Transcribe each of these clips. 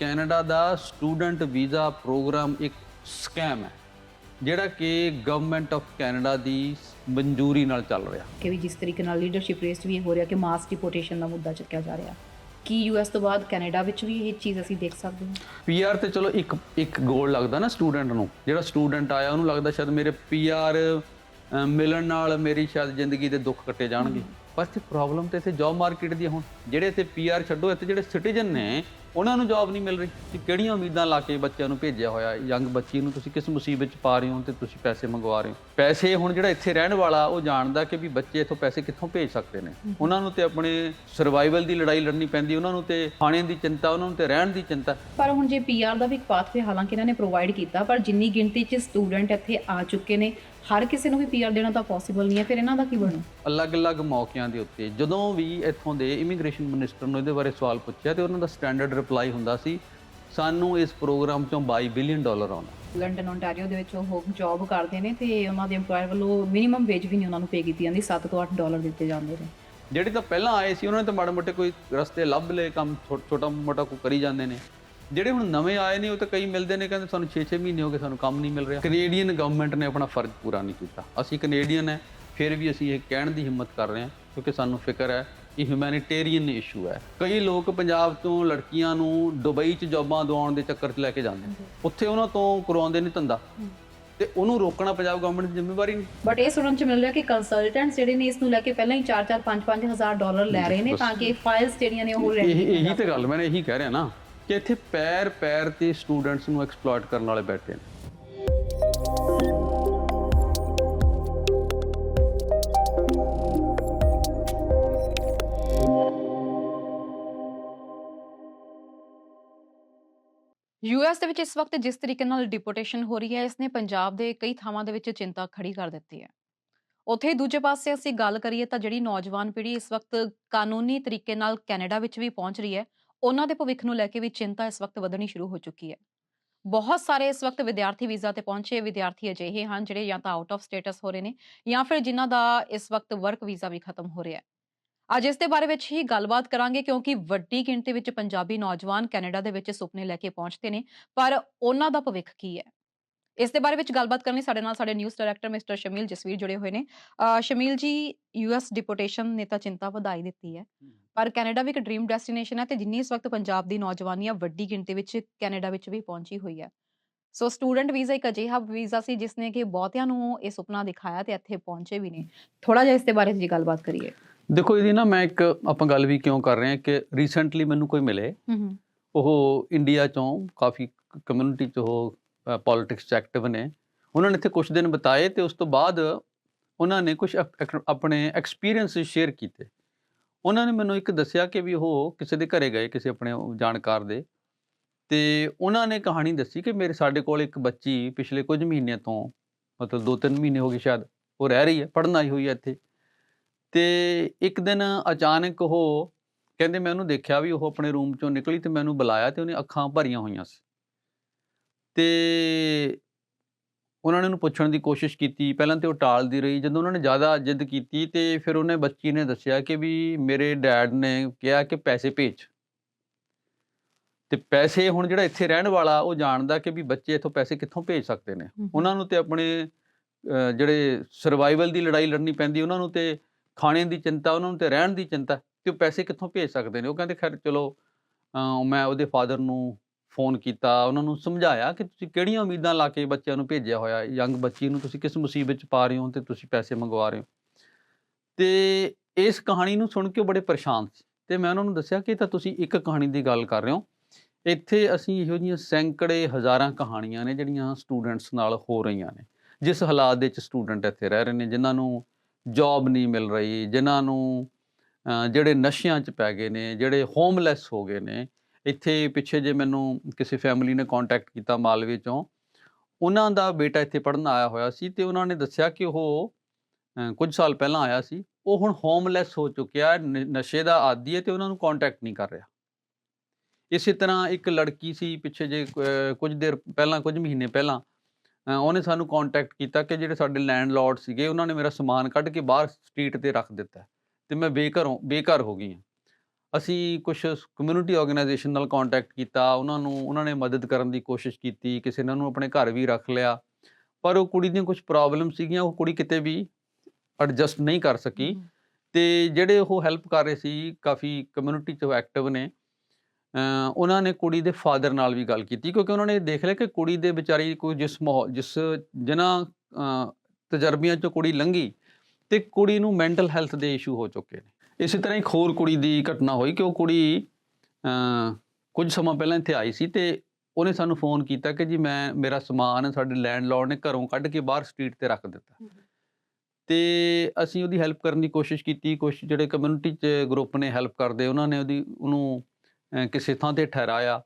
Canada ਦਾ student visa programme ਇੱਕ scam ਹੈ ਜਿਹੜਾ ਕਿ ਗਵਰਨਮੈਂਟ ਆਫ ਕੈਨੇਡਾ ਦੀ ਮਨਜ਼ੂਰੀ ਨਾਲ ਚੱਲ ਰਿਹਾ। ਕਿ ਵੀ ਜਿਸ ਤਰੀਕੇ ਨਾਲ ਲੀਡਰਸ਼ਿਪ ਰੇਸ ਵੀ ਹੋ ਰਿਹਾ ਕਿ ਮਾਸ ਡਿਪੋਰਟੇਸ਼ਨ ਦਾ ਮੁੱਦਾ ਚੱਕਿਆ ਜਾ ਰਿਹਾ। ਕੀ ਯੂਐਸ ਤੋਂ ਬਾਅਦ ਕੈਨੇਡਾ ਵਿੱਚ ਵੀ ਇਹ ਚੀਜ਼ ਅਸੀਂ ਦੇਖ ਸਕਦੇ ਹਾਂ? ਪੀਆਰ ਤੇ ਚਲੋ ਇੱਕ ਇੱਕ ਗੋਲ ਲੱਗਦਾ ਨਾ ਸਟੂਡੈਂਟ ਨੂੰ। ਜਿਹੜਾ ਸਟੂਡੈਂਟ ਆਇਆ ਉਹਨੂੰ ਲੱਗਦਾ ਸ਼ਾਇਦ ਮੇਰੇ ਪੀਆਰ ਮਿਲਣ ਨਾਲ ਮੇਰੀ ਸ਼ਾਇਦ ਜ਼ਿੰਦਗੀ ਦੇ ਦੁੱਖ ਕੱਟੇ ਜਾਣਗੇ। ਪਰ ਤੇ ਪ੍ਰੋਬਲਮ ਤੇ ਇੱਥੇ ਜੌਬ ਮਾਰਕੀਟ ਦੀ ਹੁਣ। ਜਿਹੜੇ ਇੱਥੇ ਪੀਆਰ ਛੱਡੋ ਇੱਥੇ ਜਿਹੜੇ ਸਿਟੀਜ਼ਨ ਨੇ ਉਹਨਾਂ ਨੂੰ ਜੌਬ ਨਹੀਂ ਮਿਲ ਰਹੀ। ਕਿ ਕਿਹੜੀਆਂ ਉਮੀਦਾਂ ਲਾ ਕੇ ਬੱਚਿਆਂ ਨੂੰ ਭੇਜਿਆ ਹੋਇਆ ਯੰਗ ਬੱਚੀ ਨੂੰ ਤੁਸੀਂ ਕਿਸ ਮੁਸੀਬਤ 'ਚ ਪਾ ਰਹੇ ਹੋ ਤੇ ਤੁਸੀਂ ਪੈਸੇ ਮੰਗਵਾ ਰਹੇ ਹੋ? ਪੈਸੇ ਹੁਣ ਜਿਹੜਾ ਇੱਥੇ ਰਹਿਣ ਵਾਲਾ ਉਹ ਜਾਣਦਾ ਕਿ ਵੀ ਬੱਚੇ ਇੱਥੋਂ ਪੈਸੇ ਕਿੱਥੋਂ ਭੇਜ ਸਕਦੇ ਨੇ। ਉਹਨਾਂ ਨੂੰ ਤੇ ਆਪਣੇ ਸਰਵਾਈਵਲ ਦੀ ਲੜਾਈ ਲੜਨੀ ਪੈਂਦੀ ਉਹਨਾਂ ਨੂੰ ਤੇ ਖਾਣੇ ਦੀ ਚਿੰਤਾ ਉਹਨਾਂ ਨੂੰ ਤੇ ਰਹਿਣ ਦੀ ਚਿੰਤਾ। ਪਰ ਹੁਣ ਜੇ ਪੀਆਰ ਦਾ ਵੀ ਇੱਕ ਪਾਥਵੇ ਹਾਲਾਂਕਿ ਇਹਨਾਂ ਨੇ ਪ੍ਰੋਵਾਈਡ ਕੀਤਾ ਪਰ ਜਿੰਨੀ ਗਿਣਤੀ 'ਚ ਸਟੂਡੈਂਟ ਇੱਥੇ ਆ ਚੁੱਕੇ ਨੇ ਹਰ ਕਿਸੇ ਨੂੰ ਵੀ ਪੀਆਰ ਦੇਣਾ ਤਾਂ ਪੋਸੀਬਲ ਨਹੀਂ ਹੈ ਫਿਰ ਇਹਨਾਂ ਦਾ ਕੀ ਬਣੂ? ਅਲੱਗ-ਅਲੱਗ ਮੌਕਿਆਂ ਦੇ ਉੱਤੇ ਜਦੋਂ ਵੀ ਇੱਥੋਂ ਦੇ ਇਮੀਗ੍ਰੇਸ਼ਨ ਮਿਨਿਸਟਰ ਨੂੰ ਇਹਦੇ ਬਾਰੇ ਸਵਾਲ ਪੁੱਛਿਆ ਤੇ ਉਹਨਾਂ ਦਾ ਸਟੈਂਡਰਡ ਰਿਪਲਾਈ ਹੁੰਦਾ ਸੀ ਸਾਨੂੰ ਇਸ ਪ੍ਰੋਗਰਾਮ ਚੋਂ 22 ਬਿਲੀਅਨ ਡਾਲਰ ਆਉਣਾ ਲੰਡਨ ਓਨਟਾਰੀਓ ਦੇ ਵਿੱਚ ਉਹ ਜੌਬ ਕਰਦੇ ਨੇ ਤੇ ਉਹਨਾਂ ਦੇ EMPLOYER ਵੱਲੋਂ ਮਿਨੀਮਮ ਵੇਜ ਵੀ ਨਹੀਂ ਉਹਨਾਂ ਨੂੰ ਪੇ ਕੀਤੀ ਜਾਂਦੀ 7 ਤੋਂ 8 ਡਾਲਰ ਦਿੱਤੇ ਜਾਂਦੇ ਨੇ। ਜਿਹੜੇ ਤਾਂ ਪਹਿਲਾਂ ਆਏ ਸੀ ਉਹਨਾਂ ਨੇ ਤਾਂ ਮਾੜੇ ਮੋਟੇ ਕੋਈ ਰਸਤੇ ਲੱਭ ਲਏ ਕੰਮ ਛੋਟਾ ਮੋਟਾ ਕੋਈ ਕਰੀ ਜਾਂਦੇ ਨੇ। ਜਿਹੜੇ ਹੁਣ ਨਵੇਂ ਆਏ ਨੇ ਉਹ ਤਾਂ ਕਈ ਮਿਲਦੇ ਨੇ ਕਹਿੰਦੇ ਸਾਨੂੰ 6-6 ਮਹੀਨੇ ਹੋ ਗਏ ਸਾਨੂੰ ਕੰਮ ਨਹੀਂ ਮਿਲ ਰਿਹਾ। ਕੈਨੇਡੀਅਨ ਗਵਰਨਮੈਂਟ ਨੇ ਆਪਣਾ ਫਰਜ਼ ਪੂਰਾ ਨਹੀਂ ਕੀਤਾ। ਅਸੀਂ ਕੈਨੇਡੀਅਨ ਹੈ ਫਿਰ ਵੀ ਅਸੀਂ ਇਹ ਕਹਿਣ ਦੀ ਹਿੰਮਤ ਕਰ ਰਹੇ ਹਾਂ ਕਿਉਂਕਿ ਸਾਨੂੰ ਫਿਕਰ ਹੈ ਇਹ ਹਿਊਮੈਨਿਟੇਰੀਅਨ ਇਸ਼ੂ ਹੈ। ਕਈ ਲੋਕ ਪੰਜਾਬ ਤੋਂ ਲੜਕੀਆਂ ਨੂੰ ਦੁਬਈ 'ਚ ਜੌਬਾਂ ਦਿਵਾਉਣ ਦੇ ਚੱਕਰ 'ਚ ਲੈ ਕੇ ਜਾਂਦੇ ਨੇ। ਉੱਥੇ ਉਹਨਾਂ ਤੋਂ ਕਰਵਾਉਂਦੇ ਨੇ ਧੰਦਾ। ਤੇ ਉਹਨੂੰ ਰੋਕਣਾ ਪੰਜਾਬ ਗਵਰਨਮੈਂਟ ਦੀ ਜ਼ਿੰਮੇਵਾਰੀ ਨਹੀਂ। ਬਟ ਇਹ ਸੁਣਨ ਚ ਮਿਲ ਰਿਹਾ ਕਿ ਕੰਸਲਟੈਂਟਸ ਜਿਹੜੇ ਨੇ ਇਸ ਨੂੰ ਲੈ ਕੇ ਪਹਿਲਾਂ ਹੀ 4-4 5-5 ਹਜ਼ਾਰ ਡਾਲਰ ਲੈ ਰਹੇ ਨੇ ਤਾਂ ਕਿ ਫਾਈਲਸ ਜਿਹੜੀਆਂ ਨੇ ਉਹ ਇਹ ਇਹੀ ਤੇ ਗੱਲ ਮੈਂ ਇਹੀ ਕਹਿ ਰਿਹਾ ਨਾ। ਕਿ ਇੱਥੇ ਪੈਰ ਪੈਰ ਤੇ ਸਟੂਡੈਂਟਸ ਨੂੰ ਐਕਸਪਲੋਇਟ ਕਰਨ ਵਾਲੇ ਬੈਠੇ ਨੇ। ਯੂਐਸ ਦੇ ਵਿੱਚ ਇਸ ਵਕਤ ਜਿਸ ਤਰੀਕੇ ਨਾਲ ਡਿਪੋਰਟੇਸ਼ਨ ਹੋ ਰਹੀ ਹੈ, ਇਸ ਨੇ ਪੰਜਾਬ ਦੇ ਕਈ ਥਾਵਾਂ ਦੇ ਵਿੱਚ ਚਿੰਤਾ ਖੜੀ ਕਰ ਦਿੱਤੀ ਹੈ। ਉੱਥੇ ਦੂਜੇ ਪਾਸੇ ਅਸੀਂ ਗੱਲ ਕਰੀਏ ਤਾਂ ਜਿਹੜੀ ਨੌਜਵਾਨ ਪੀੜ੍ਹੀ ਇਸ ਵਕਤ ਕਾਨੂੰਨੀ ਤਰੀਕੇ ਨਾਲ ਕੈਨੇਡਾ ਵਿੱਚ ਵੀ ਪਹੁੰਚ ਰਹੀ ਹੈ ਉਹਨਾਂ ਦੇ ਭਵਿੱਖ ਨੂੰ ਲੈ ਕੇ ਵੀ ਚਿੰਤਾ ਇਸ ਵਕਤ ਵਧਣੀ ਸ਼ੁਰੂ ਹੋ ਚੁੱਕੀ ਹੈ। ਬਹੁਤ ਸਾਰੇ ਇਸ ਵਕਤ ਵਿਦਿਆਰਥੀ ਵੀਜ਼ਾ ਤੇ ਪਹੁੰਚੇ ਵਿਦਿਆਰਥੀ ਅਜਿਹੇ ਹਨ ਜਿਹੜੇ ਜਾਂ ਤਾਂ ਆਊਟ ਆਫ ਸਟੇਟਸ ਹੋ ਰਹੇ ਨੇ ਜਾਂ ਫਿਰ ਜਿਨ੍ਹਾਂ ਦਾ ਇਸ ਵਕਤ ਵਰਕ ਵੀਜ਼ਾ ਵੀ ਖਤਮ ਹੋ ਰਿਹਾ ਹੈ। ਅੱਜ ਇਸ ਦੇ ਬਾਰੇ ਵਿੱਚ ਹੀ ਗੱਲਬਾਤ ਕਰਾਂਗੇ ਕਿਉਂਕਿ ਵੱਡੀ ਗਿਣਤੀ ਵਿੱਚ ਪੰਜਾਬੀ ਨੌਜਵਾਨ ਕੈਨੇਡਾ ਦੇ ਵਿੱਚ ਸੁਪਨੇ ਲੈ ਕੇ ਪਹੁੰਚਦੇ ਨੇ, ਪਰ ਉਹਨਾਂ ਦਾ ਭਵਿੱਖ ਕੀ ਹੈ? ਇਸ ਦੇ ਬਾਰੇ ਵਿੱਚ ਗੱਲਬਾਤ ਕਰਨ ਲਈ ਸਾਡੇ ਨਾਲ ਸਾਡੇ news director mister Shameel Jasveer ਜੁੜੇ ਹੋਏ ਨੇ। ਸ਼ਮੀਲ ਜੀ ਯੂਐਸ ਡਿਪੋਰਟੇਸ਼ਨ ਨੇ ਤਾਂ ਚਿੰਤਾ ਵਧਾਈ ਦਿੱਤੀ ਹੈ। ਪਰ ਕੈਨੇਡਾ ਵੀ ਇੱਕ ਡ੍ਰੀਮ ਡੈਸਟੀਨੇਸ਼ਨ ਹੈ ਤੇ ਜਿੰਨੀ ਇਸ ਵਕਤ ਪੰਜਾਬ ਦੀ ਨੌਜਵਾਨੀ ਆ ਵੱਡੀ ਗਿਣਤੀ ਵਿੱਚ ਕੈਨੇਡਾ ਵਿੱਚ ਵੀ ਪਹੁੰਚੀ ਹੋਈ ਹੈ। ਸੋ ਸਟੂਡੈਂਟ ਵੀਜ਼ਾ ਇੱਕ ਅਜਿਹਾ ਵੀਜ਼ਾ ਸੀ ਜਿਸ ਨੇ ਕਿ ਬਹੁਤਿਆਂ ਨੂੰ ਇਹ ਸੁਪਨਾ ਦਿਖਾਇਆ ਤੇ ਇੱਥੇ ਪਹੁੰਚੇ ਵੀ ਨੇ। ਥੋੜਾ ਜਿਹਾ ਇਸ ਦੇ ਬਾਰੇ ਜੀ ਗੱਲਬਾਤ ਕਰੀਏ। ਦੇਖੋ ਇਹਦੀ ਨਾ ਮੈਂ ਇੱਕ ਆਪਾਂ ਗੱਲ ਵੀ ਕਿਉਂ ਕਰ ਰਹੇ ਹਾਂ ਕਿ ਰੀਸੈਂਟਲੀ ਮੈਨੂੰ ਕੋਈ ਮਿਲੇ। ਉਹ ਇੰਡੀਆ ਚੋਂ ਕਾਫੀ ਕਮਿਊਨਿਟੀ ਚ ਉਹ ਪੋਲਿਟਿਕਸ ਚ ਐਕਟਿਵ ਨੇ। ਉਹਨਾਂ ਨੇ ਇੱਥੇ ਕੁਝ ਦਿਨ ਬਿਤਾਏ ਤੇ ਉਸ ਤੋਂ ਬਾਅਦ ਉਹਨਾਂ ਨੇ ਕੁਝ ਆਪਣੇ ਐਕਸਪੀਰੀਅੰਸ ਸ਼ੇਅਰ ਕੀਤੇ। ਉਹਨਾਂ ਨੇ ਮੈਨੂੰ ਇੱਕ ਦੱਸਿਆ ਕਿ ਵੀ ਉਹ ਕਿਸੇ ਦੇ ਘਰੇ ਗਏ, ਕਿਸੇ ਆਪਣੇ ਜਾਣਕਾਰ ਦੇ। ਤੇ ਉਹਨਾਂ ਨੇ ਕਹਾਣੀ ਦੱਸੀ ਕਿ ਮੇਰੇ ਸਾਡੇ ਕੋਲ ਇੱਕ ਬੱਚੀ ਪਿਛਲੇ ਕੁਝ ਮਹੀਨਿਆਂ ਤੋਂ, ਮਤਲਬ 2-3 ਮਹੀਨੇ ਹੋ ਗਏ ਸ਼ਾਇਦ, ਉਹ ਰਹਿ ਰਹੀ ਹੈ, ਪੜ੍ਹਨ ਆਈ ਹੋਈ ਹੈ ਇੱਥੇ। ਤੇ ਇੱਕ ਦਿਨ ਅਚਾਨਕ ਉਹ ਕਹਿੰਦੇ ਮੈਂ ਉਹਨੂੰ ਦੇਖਿਆ ਵੀ ਉਹ ਆਪਣੇ ਰੂਮ ਚੋਂ ਨਿਕਲੀ ਤੇ ਮੈਨੂੰ ਬੁਲਾਇਆ ਤੇ ਉਹਨੇ ਅੱਖਾਂ ਭਰੀਆਂ ਹੋਈਆਂ ਸੀ। ਤੇ ਉਹਨਾਂ ਨੇ ਉਹਨੂੰ ਪੁੱਛਣ ਦੀ ਕੋਸ਼ਿਸ਼ ਕੀਤੀ। ਪਹਿਲਾਂ ਤੇ ਉਹ ਟਾਲਦੀ ਰਹੀ। ਜਦੋਂ ਉਹਨਾਂ ਨੇ ਜ਼ਿਆਦਾ ਜਿੱਦ ਕੀਤੀ ਤੇ ਫਿਰ ਉਹਨੇ ਬੱਚੀ ਨੇ ਦੱਸਿਆ ਕਿ ਵੀ ਮੇਰੇ ਡੈਡ ਨੇ ਕਿਹਾ ਕਿ ਪੈਸੇ ਭੇਜ। ਤੇ ਪੈਸੇ ਹੁਣ ਜਿਹੜਾ ਇੱਥੇ ਰਹਿਣ ਵਾਲਾ ਉਹ ਜਾਣਦਾ ਕਿ ਵੀ ਬੱਚੇ ਇੱਥੋਂ ਪੈਸੇ ਕਿੱਥੋਂ ਭੇਜ ਸਕਦੇ ਨੇ। ਉਹਨਾਂ ਨੂੰ ਤੇ ਆਪਣੇ ਜਿਹੜੇ ਸਰਵਾਈਵਲ ਦੀ ਲੜਾਈ ਲੜਨੀ ਪੈਂਦੀ ਉਹਨਾਂ ਨੂੰ ਤੇ ਖਾਣੇ ਦੀ ਚਿੰਤਾ ਉਹਨਾਂ ਨੂੰ ਤੇ ਰਹਿਣ ਦੀ ਚਿੰਤਾ ਕਿ ਉਹ ਪੈਸੇ ਕਿੱਥੋਂ ਭੇਜ ਸਕਦੇ ਨੇ? ਉਹ ਕਹਿੰਦੇ ਖੈਰ ਚਲੋ ਮੈਂ ਉਹਦੇ ਫਾਦਰ ਨੂੰ ਫੋਨ ਕੀਤਾ, ਉਹਨਾਂ ਨੂੰ ਸਮਝਾਇਆ ਕਿ ਤੁਸੀਂ ਕਿਹੜੀਆਂ ਉਮੀਦਾਂ ਲਾ ਕੇ ਬੱਚਿਆਂ ਨੂੰ ਭੇਜਿਆ ਹੋਇਆ, ਯੰਗ ਬੱਚੀ ਨੂੰ ਤੁਸੀਂ ਕਿਸ ਮੁਸੀਬਤ 'ਚ ਪਾ ਰਹੇ ਹੋ ਤੇ ਤੁਸੀਂ ਪੈਸੇ ਮੰਗਵਾ ਰਹੇ ਹੋ। ਤੇ ਇਸ ਕਹਾਣੀ ਨੂੰ ਸੁਣ ਕੇ ਉਹ ਬੜੇ ਪਰੇਸ਼ਾਨ ਸੀ ਤੇ ਮੈਂ ਉਹਨਾਂ ਨੂੰ ਦੱਸਿਆ ਕਿ ਤਾਂ ਤੁਸੀਂ ਇੱਕ ਕਹਾਣੀ ਦੀ ਗੱਲ ਕਰ ਰਹੇ ਹੋ। ਇੱਥੇ ਅਸੀਂ ਇਹੋ ਜਿਹੀਆਂ ਸੈਂਕੜੇ ਹਜ਼ਾਰਾਂ ਕਹਾਣੀਆਂ ਨੇ ਜਿਹੜੀਆਂ ਸਟੂਡੈਂਟਸ ਨਾਲ ਹੋ ਰਹੀਆਂ ਨੇ, ਜਿਸ ਹਾਲਾਤ ਦੇ ਵਿੱਚ ਸਟੂਡੈਂਟ ਇੱਥੇ ਰਹਿ ਰਹੇ ਨੇ, ਜਿਨ੍ਹਾਂ ਨੂੰ ਜੌਬ ਨਹੀਂ ਮਿਲ ਰਹੀ, ਜਿਨ੍ਹਾਂ ਨੂੰ ਜਿਹੜੇ ਨਸ਼ਿਆਂ 'ਚ ਪੈ ਗਏ ਨੇ, ਜਿਹੜੇ ਹੋਮਲੈਸ ਹੋ ਗਏ ਨੇ ਇੱਥੇ ਪਿੱਛੇ ਜੇ ਮੈਨੂੰ ਕਿਸੇ ਫੈਮਿਲੀ ਨੇ ਕੰਟੈਕਟ ਕੀਤਾ ਮਾਲਵੇ ਚੋਂ, ਉਹਨਾਂ ਦਾ ਬੇਟਾ ਇੱਥੇ ਪੜ੍ਹਨ ਆਇਆ ਹੋਇਆ ਸੀ ਤੇ ਉਹਨਾਂ ਨੇ ਦੱਸਿਆ ਕਿ ਉਹ ਕੁਝ ਸਾਲ ਪਹਿਲਾਂ ਆਇਆ ਸੀ, ਉਹ ਹੁਣ ਹੋਮਲੈਸ ਹੋ ਚੁੱਕਿਆ ਨ- ਨਸ਼ੇ ਦਾ ਆਦੀ ਹੈ ਤੇ ਉਹਨਾਂ ਨੂੰ ਕੰਟੈਕਟ ਨਹੀਂ ਕਰ ਰਿਹਾ। ਇਸੇ ਤਰ੍ਹਾਂ ਇੱਕ ਲੜਕੀ ਸੀ ਪਿੱਛੇ ਜੇ ਕੁਝ ਦੇਰ ਪਹਿਲਾਂ, ਕੁਝ ਮਹੀਨੇ ਪਹਿਲਾਂ ਉਹਨੇ ਸਾਨੂੰ ਕੰਟੈਕਟ ਕੀਤਾ ਕਿ ਜਿਹੜੇ ਸਾਡੇ ਲੈਂਡਲੌਰਡ ਸੀਗੇ, ਉਹਨਾਂ ਨੇ ਮੇਰਾ ਸਮਾਨ ਕੱਢ ਕੇ ਬਾਹਰ ਸਟਰੀਟ ਤੇ ਰੱਖ ਦਿੱਤਾ ਹੈ ਤੇ ਮੈਂ ਬੇਘਰੋਂ, ਬੇਘਰ ਹੋ ਗਈ ਹਾਂ। ਅਸੀਂ ਕੁਝ ਕਮਿਊਨਿਟੀ ਆਰਗੇਨਾਈਜੇਸ਼ਨ ਨਾਲ ਕੰਟੈਕਟ ਕੀਤਾ ਉਹਨਾਂ ਨੂੰ ਉਹਨਾਂ ਨੇ ਮਦਦ ਕਰਨ ਦੀ ਕੋਸ਼ਿਸ਼ ਕੀਤੀ ਕਿਸੇ ਨੇ ਉਹਨੂੰ ਆਪਣੇ ਘਰ ਵੀ ਰੱਖ ਲਿਆ। ਪਰ ਉਹ ਕੁੜੀ ਦੀਆਂ ਕੁਝ ਪ੍ਰੋਬਲਮ ਸੀਗੀਆਂ ਉਹ ਕੁੜੀ ਕਿਤੇ ਵੀ ਐਡਜਸਟ ਨਹੀਂ ਕਰ ਸਕੀ ਤੇ ਜਿਹੜੇ ਉਹ ਹੈਲਪ ਕਰ ਰਹੇ ਸੀ ਕਾਫੀ ਕਮਿਊਨਿਟੀ ਚ ਐਕਟਿਵ ਨੇ ਉਹਨਾਂ ਨੇ ਕੁੜੀ ਦੇ ਫਾਦਰ ਨਾਲ ਵੀ ਗੱਲ ਕੀਤੀ ਕਿਉਂਕਿ ਉਹਨਾਂ ਨੇ ਦੇਖ ਲਿਆ ਕਿ ਕੁੜੀ ਦੇ ਵਿਚਾਰੀ ਕੋਈ ਜਿਸ ਮਾਹੌਲ ਜਿਸ ਜਿਨ੍ਹਾਂ ਤਜਰਬਿਆਂ ਚੋਂ ਕੁੜੀ ਲੰਘੀ ਤੇ ਕੁੜੀ ਨੂੰ ਮੈਂਟਲ ਹੈਲਥ ਦੇ ਇਸ਼ੂ ਹੋ ਚੁੱਕੇ ਨੇ। ਇਸੇ ਤਰ੍ਹਾਂ ਇੱਕ ਹੋਰ ਕੁੜੀ ਦੀ ਘਟਨਾ ਹੋਈ ਕਿ ਉਹ ਕੁੜੀ ਅ, ਕੁਝ ਸਮਾਂ ਪਹਿਲਾਂ ਇੱਥੇ ਆਈ ਸੀ ਤੇ ਉਹਨੇ ਸਾਨੂੰ ਫੋਨ ਕੀਤਾ ਕਿ ਜੀ ਮੈਂ ਮੇਰਾ ਸਮਾਨ ਸਾਡੇ ਲੈਂਡਲੌਰਡ ਨੇ ਘਰੋਂ ਕੱਢ ਕੇ ਬਾਹਰ ਸਟਰੀਟ ਤੇ ਰੱਖ ਦਿੱਤਾ। ਤੇ ਅਸੀਂ ਉਹਦੀ ਹੈਲਪ ਕਰਨ ਦੀ ਕੋਸ਼ਿਸ਼ ਕੀਤੀ ਕੁਝ ਜਿਹੜੇ ਕਮਿਊਨਿਟੀ ਚ ਗਰੁੱਪ ਨੇ ਹੈਲਪ ਕਰਦੇ ਉਹਨਾਂ ਨੇ ਉਹਦੀ ਉਹਨੂੰ ਕਿਸੇ ਥਾਂ ਤੇ ਠਹਿਰਾਇਆ।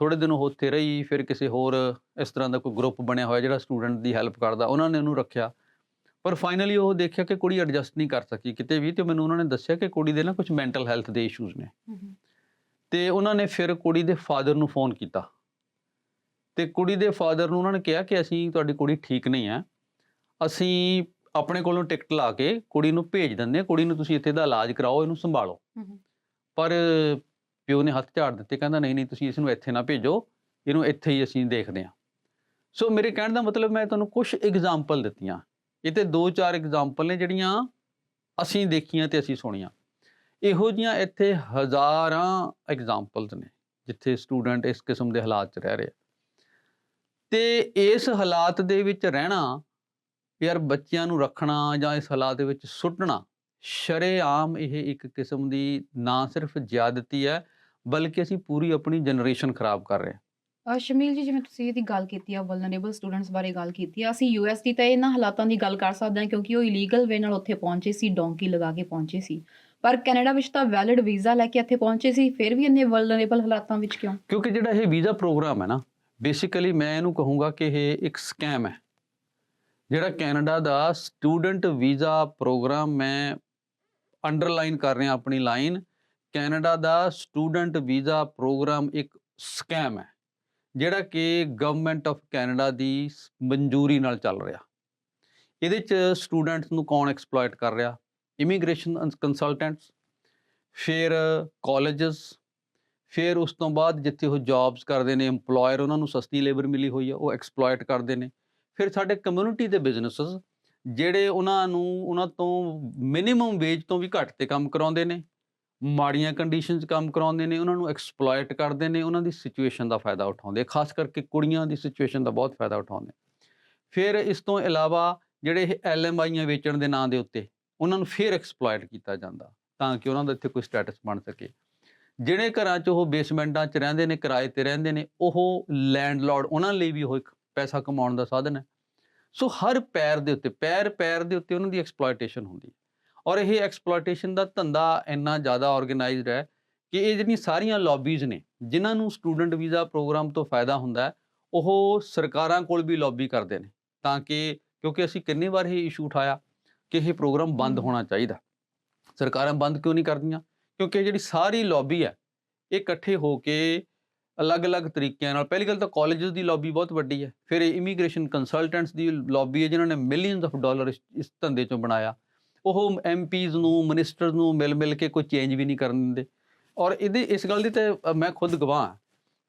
ਥੋੜੇ ਦਿਨ ਉਹ ਉੱਥੇ ਰਹੀ ਫਿਰ ਕਿਸੇ ਹੋਰ ਇਸ ਤਰ੍ਹਾਂ ਦਾ ਕੋਈ ਗਰੁੱਪ ਬਣਿਆ ਹੋਇਆ ਜਿਹੜਾ ਸਟੂਡੈਂਟ ਦੀ ਹੈਲਪ ਕਰਦਾ ਉਹਨਾਂ ਨੇ ਉਹਨੂੰ ਰੱਖਿਆ। ਪਰ ਫਾਈਨਲੀ ਉਹ ਦੇਖਿਆ ਕਿ ਕੁੜੀ ਐਡਜਸਟ ਨਹੀਂ ਕਰ ਸਕੀ ਕਿਤੇ ਵੀ ਤੇ ਮੈਨੂੰ ਉਹਨਾਂ ਨੇ ਦੱਸਿਆ ਕਿ ਕੁੜੀ ਦੇ ਨਾ ਕੁਝ ਮੈਂਟਲ ਹੈਲਥ ਦੇ ਇਸ਼ੂਜ਼ ਨੇ। ਤੇ ਉਹਨਾਂ ਨੇ ਫਿਰ ਕੁੜੀ ਦੇ ਫਾਦਰ ਨੂੰ ਫੋਨ ਕੀਤਾ। ਤੇ ਕੁੜੀ ਦੇ ਫਾਦਰ ਨੂੰ ਉਹਨਾਂ ਨੇ ਕਿਹਾ ਕਿ ਅਸੀਂ ਤੁਹਾਡੀ ਕੁੜੀ ਠੀਕ ਨਹੀਂ ਹੈ। ਅਸੀਂ ਆਪਣੇ ਕੋਲੋਂ ਟਿਕਟ ਲਾ ਕੇ ਕੁੜੀ ਨੂੰ ਭੇਜ ਦਿੰਦੇ ਹਾਂ। ਕੁੜੀ ਨੂੰ ਤੁਸੀਂ ਇੱਥੇ ਦਾ ਇਲਾਜ ਕਰਾਓ ਇਹਨੂੰ ਸੰਭਾਲੋ। ਪਰ ਪਿਓ ਨੇ ਹੱਥ ਝਾੜ ਦਿੱਤੇ ਕਹਿੰਦਾ ਨਹੀਂ ਨਹੀਂ ਤੁਸੀਂ ਇਸ ਨੂੰ ਇੱਥੇ ਨਾ ਭੇਜੋ। ਇਹਨੂੰ ਇੱਥੇ ਹੀ ਅਸੀਂ ਦੇਖਦੇ ਹਾਂ। ਸੋ ਮੇਰੇ ਕਹਿਣ ਦਾ ਮਤਲਬ ਮੈਂ ਤੁਹਾਨੂੰ ਕੁਝ ਐਗਜ਼ਾਮਪਲ ਦਿੱਤੀਆਂ। ਇਹ ਤੇ ਦੋ ਚਾਰ ਐਗਜ਼ਾਮਪਲ ਨੇ ਜਿਹੜੀਆਂ ਅਸੀਂ ਦੇਖੀਆਂ ਤੇ ਅਸੀਂ ਸੁਣੀਆਂ ਇਹੋ ਜੀਆਂ ਇੱਥੇ ਹਜ਼ਾਰਾਂ ਐਗਜ਼ਾਮਪਲਸ ਨੇ ਜਿੱਥੇ ਸਟੂਡੈਂਟ ਇਸ ਕਿਸਮ ਦੇ ਹਾਲਾਤ 'ਚ ਰਹਿ ਰਹੇ ਆ। ਤੇ ਇਸ ਹਾਲਾਤ ਦੇ ਵਿੱਚ ਰਹਿਣਾ ਯਾਰ ਬੱਚਿਆਂ ਨੂੰ ਰੱਖਣਾ ਜਾਂ ਇਸ ਹਾਲਾਤ ਦੇ ਵਿੱਚ ਸੁੱਟਣਾ, ਸ਼ਰੇਆਮ ਇਹ ਇੱਕ ਕਿਸਮ ਦੀ ਨਾ ਸਿਰਫ ਜ਼ਿਆਦਤੀ ਹੈ, ਬਲਕਿ ਅਸੀਂ ਪੂਰੀ ਆਪਣੀ ਜਨਰੇਸ਼ਨ ਖਰਾਬ ਕਰ ਰਹੇ ਹਾਂ ਅ, ਸ਼ਮੀਲ ਜੀ ਜਿਵੇਂ ਤੁਸੀਂ ਇਹਦੀ ਗੱਲ ਕੀਤੀ ਆ ਵਲਨਰੇਬਲ ਸਟੂਡੈਂਟਸ ਬਾਰੇ ਗੱਲ ਕੀਤੀ ਆ ਅਸੀਂ ਯੂਐਸ ਦੀ ਤਾਂ ਇਹਨਾਂ ਹਾਲਾਤਾਂ ਦੀ ਗੱਲ ਕਰ ਸਕਦੇ ਹਾਂ ਕਿਉਂਕਿ ਉਹ ਇਲੀਗਲ ਵੇ ਨਾਲ ਉੱਥੇ ਪਹੁੰਚੇ ਸੀ ਡੋਂਕੀ ਲਗਾ ਕੇ ਪਹੁੰਚੇ ਸੀ। ਪਰ ਕੈਨੇਡਾ ਵਿੱਚ ਤਾਂ ਵੈਲਿਡ ਵੀਜ਼ਾ ਲੈ ਕੇ ਇੱਥੇ ਪਹੁੰਚੇ ਸੀ ਫਿਰ ਵੀ ਇੰਨੇ ਵਲਨਰੇਬਲ ਹਾਲਾਤਾਂ ਵਿੱਚ ਕਿਉਂ? ਕਿਉਂਕਿ ਜਿਹੜਾ ਇਹ ਵੀਜ਼ਾ ਪ੍ਰੋਗਰਾਮ ਹੈ ਨਾ ਬੇਸਿਕਲੀ ਮੈਂ ਇਹਨੂੰ ਕਹੂੰਗਾ ਕਿ ਇਹ ਇੱਕ ਸਕੈਮ ਹੈ। ਜਿਹੜਾ ਕੈਨੇਡਾ ਦਾ ਸਟੂਡੈਂਟ ਵੀਜ਼ਾ ਪ੍ਰੋਗਰਾਮ ਮੈਂ ਅੰਡਰਲਾਈਨ ਕਰ ਰਿਹਾ ਆਪਣੀ ਲਾਈਨ ਕੈਨੇਡਾ ਦਾ ਸਟੂਡੈਂਟ ਵੀਜ਼ਾ ਪ੍ਰੋਗਰਾਮ ਇੱਕ ਸਕੈਮ ਹੈ। ਜਿਹੜਾ ਕਿ ਗਵਰਨਮੈਂਟ ਆਫ ਕੈਨੇਡਾ ਦੀ ਮਨਜ਼ੂਰੀ ਨਾਲ ਚੱਲ ਰਿਹਾ। ਇਹਦੇ ਚ ਸਟੂਡੈਂਟਸ ਨੂੰ ਕੌਣ ਐਕਸਪਲੋਇਟ ਕਰ ਰਿਹਾ? ਇਮੀਗ੍ਰੇਸ਼ਨ ਕੰਸਲਟੈਂਟਸ ਫਿਰ ਕਾਲਜਸ ਫਿਰ ਉਸ ਤੋਂ ਬਾਅਦ ਜਿੱਥੇ ਉਹ ਜੌਬਸ ਕਰਦੇ ਨੇ, EMPLOYER ਉਹਨਾਂ ਨੂੰ ਸਸਤੀ ਲੇਬਰ ਮਿਲੀ ਹੋਈ ਹੈ ਉਹ ਐਕਸਪਲੋਇਟ ਕਰਦੇ ਨੇ। ਫਿਰ ਸਾਡੇ ਕਮਿਊਨਿਟੀ ਦੇ ਬਿਜ਼ਨੈਸਸ ਜਿਹੜੇ ਉਹਨਾਂ ਨੂੰ, ਉਹਨਾਂ ਤੋਂ ਮਿਨੀਮਮ ਵੇਜ ਤੋਂ ਵੀ ਘੱਟ ਤੇ ਕੰਮ ਕਰਾਉਂਦੇ ਨੇ। ਮਾੜੀਆਂ ਕੰਡੀਸ਼ਨ 'ਚ ਕੰਮ ਕਰਾਉਂਦੇ ਨੇ, ਉਹਨਾਂ ਨੂੰ ਐਕਸਪਲੋਇਟ ਕਰਦੇ ਨੇ, ਉਹਨਾਂ ਦੀ ਸਿਚੁਏਸ਼ਨ ਦਾ ਫਾਇਦਾ ਉਠਾਉਂਦੇ ਖਾਸ ਕਰਕੇ ਕੁੜੀਆਂ ਦੀ ਸਿਚੁਏਸ਼ਨ ਦਾ ਬਹੁਤ ਫਾਇਦਾ ਉਠਾਉਂਦੇ ਫਿਰ ਇਸ ਤੋਂ ਇਲਾਵਾ ਜਿਹੜੇ ਇਹ ਐਲਐਮਆਈਆਂ ਵੇਚਣ ਦੇ ਨਾਂ ਦੇ ਉੱਤੇ, ਉਹਨਾਂ ਨੂੰ ਫਿਰ ਐਕਸਪਲੋਇਟ ਕੀਤਾ ਜਾਂਦਾ ਤਾਂ ਕਿ ਉਹਨਾਂ ਦਾ ਇੱਥੇ ਕੋਈ ਸਟੇਟਸ ਬਣ ਸਕੇ। ਜਿਹੜੇ ਘਰਾਂ 'ਚ ਉਹ ਬੇਸਮੈਂਟਾਂ 'ਚ ਰਹਿੰਦੇ ਨੇ, ਕਿਰਾਏ ਤੇ ਰਹਿੰਦੇ ਨੇ, ਉਹ ਲੈਂਡਲੌਰਡ ਉਹਨਾਂ ਲਈ ਵੀ ਉਹ ਇੱਕ ਪੈਸਾ ਕਮਾਉਣ ਦਾ ਸਾਧਨ ਹੈ। ਸੋ ਹਰ ਪੈਰ ਦੇ ਉੱਤੇ ਪੈਰ ਪੈਰ ਦੇ ਉੱਤੇ ਉਹਨਾਂ ਦੀ ਐਕਸਪਲੋਇਟੇਸ਼ਨ ਹੁੰਦੀ ਹੈ। ਔਰ ਇਹ ਐਕਸਪਲੋਇਟੇਸ਼ਨ ਦਾ ਧੰਦਾ ਇੰਨਾ ਜ਼ਿਆਦਾ ਆਰਗੇਨਾਈਜ਼ਡ ਹੈ ਕਿ ਇਹ ਜਿਹੜੀਆਂ ਸਾਰੀਆਂ ਲੌਬੀਜ਼ ਨੇ ਜਿਨ੍ਹਾਂ ਨੂੰ ਸਟੂਡੈਂਟ ਵੀਜ਼ਾ ਪ੍ਰੋਗਰਾਮ ਤੋਂ ਫਾਇਦਾ ਹੁੰਦਾ ਹੈ ਉਹ ਸਰਕਾਰਾਂ ਕੋਲ ਵੀ ਲੌਬੀ ਕਰਦੇ ਨੇ ਤਾਂ ਕਿ ਕਿਉਂਕਿ ਅਸੀਂ ਕਿੰਨੀ ਵਾਰ ਇਹ ਇਸ਼ੂ ਉਠਾਇਆ ਕਿ ਇਹ ਪ੍ਰੋਗਰਾਮ ਬੰਦ। ਹੋਣਾ ਚਾਹੀਦਾ। ਸਰਕਾਰਾਂ ਬੰਦ ਕਿਉਂ ਨਹੀਂ ਕਰਦੀਆਂ? ਕਿਉਂਕਿ ਜਿਹੜੀ ਸਾਰੀ ਲੌਬੀ ਹੈ ਇਹ ਇਕੱਠੇ ਹੋ ਕੇ ਅਲੱਗ-ਅਲੱਗ ਤਰੀਕਿਆਂ ਨਾਲ ਪਹਿਲੀ ਗੱਲ ਤਾਂ ਕਾਲਜਸ ਦੀ ਲੌਬੀ ਬਹੁਤ ਵੱਡੀ ਹੈ ਫਿਰ ਇਮੀਗ੍ਰੇਸ਼ਨ ਕੰਸਲਟੈਂਟਸ ਦੀ ਲੌਬੀ ਹੈ ਜਿਨ੍ਹਾਂ ਨੇ ਮਿਲੀਅਨਸ ਆਫ ਡਾਲਰ ਇਸ ਧੰਦੇ ਚੋਂ ਬਣਾਇਆ। ਉਹ ਐਮਪੀਜ਼ ਨੂੰ ਮਿਨਿਸਟਰਸ ਨੂੰ ਮਿਲ ਮਿਲ ਕੇ ਕੋਈ ਚੇਂਜ ਵੀ ਨਹੀਂ ਕਰਨ ਦਿੰਦੇ। ਔਰ ਇਹਦੇ ਇਸ ਗੱਲ ਦੀ ਤੇ ਮੈਂ ਖੁਦ ਗਵਾਹ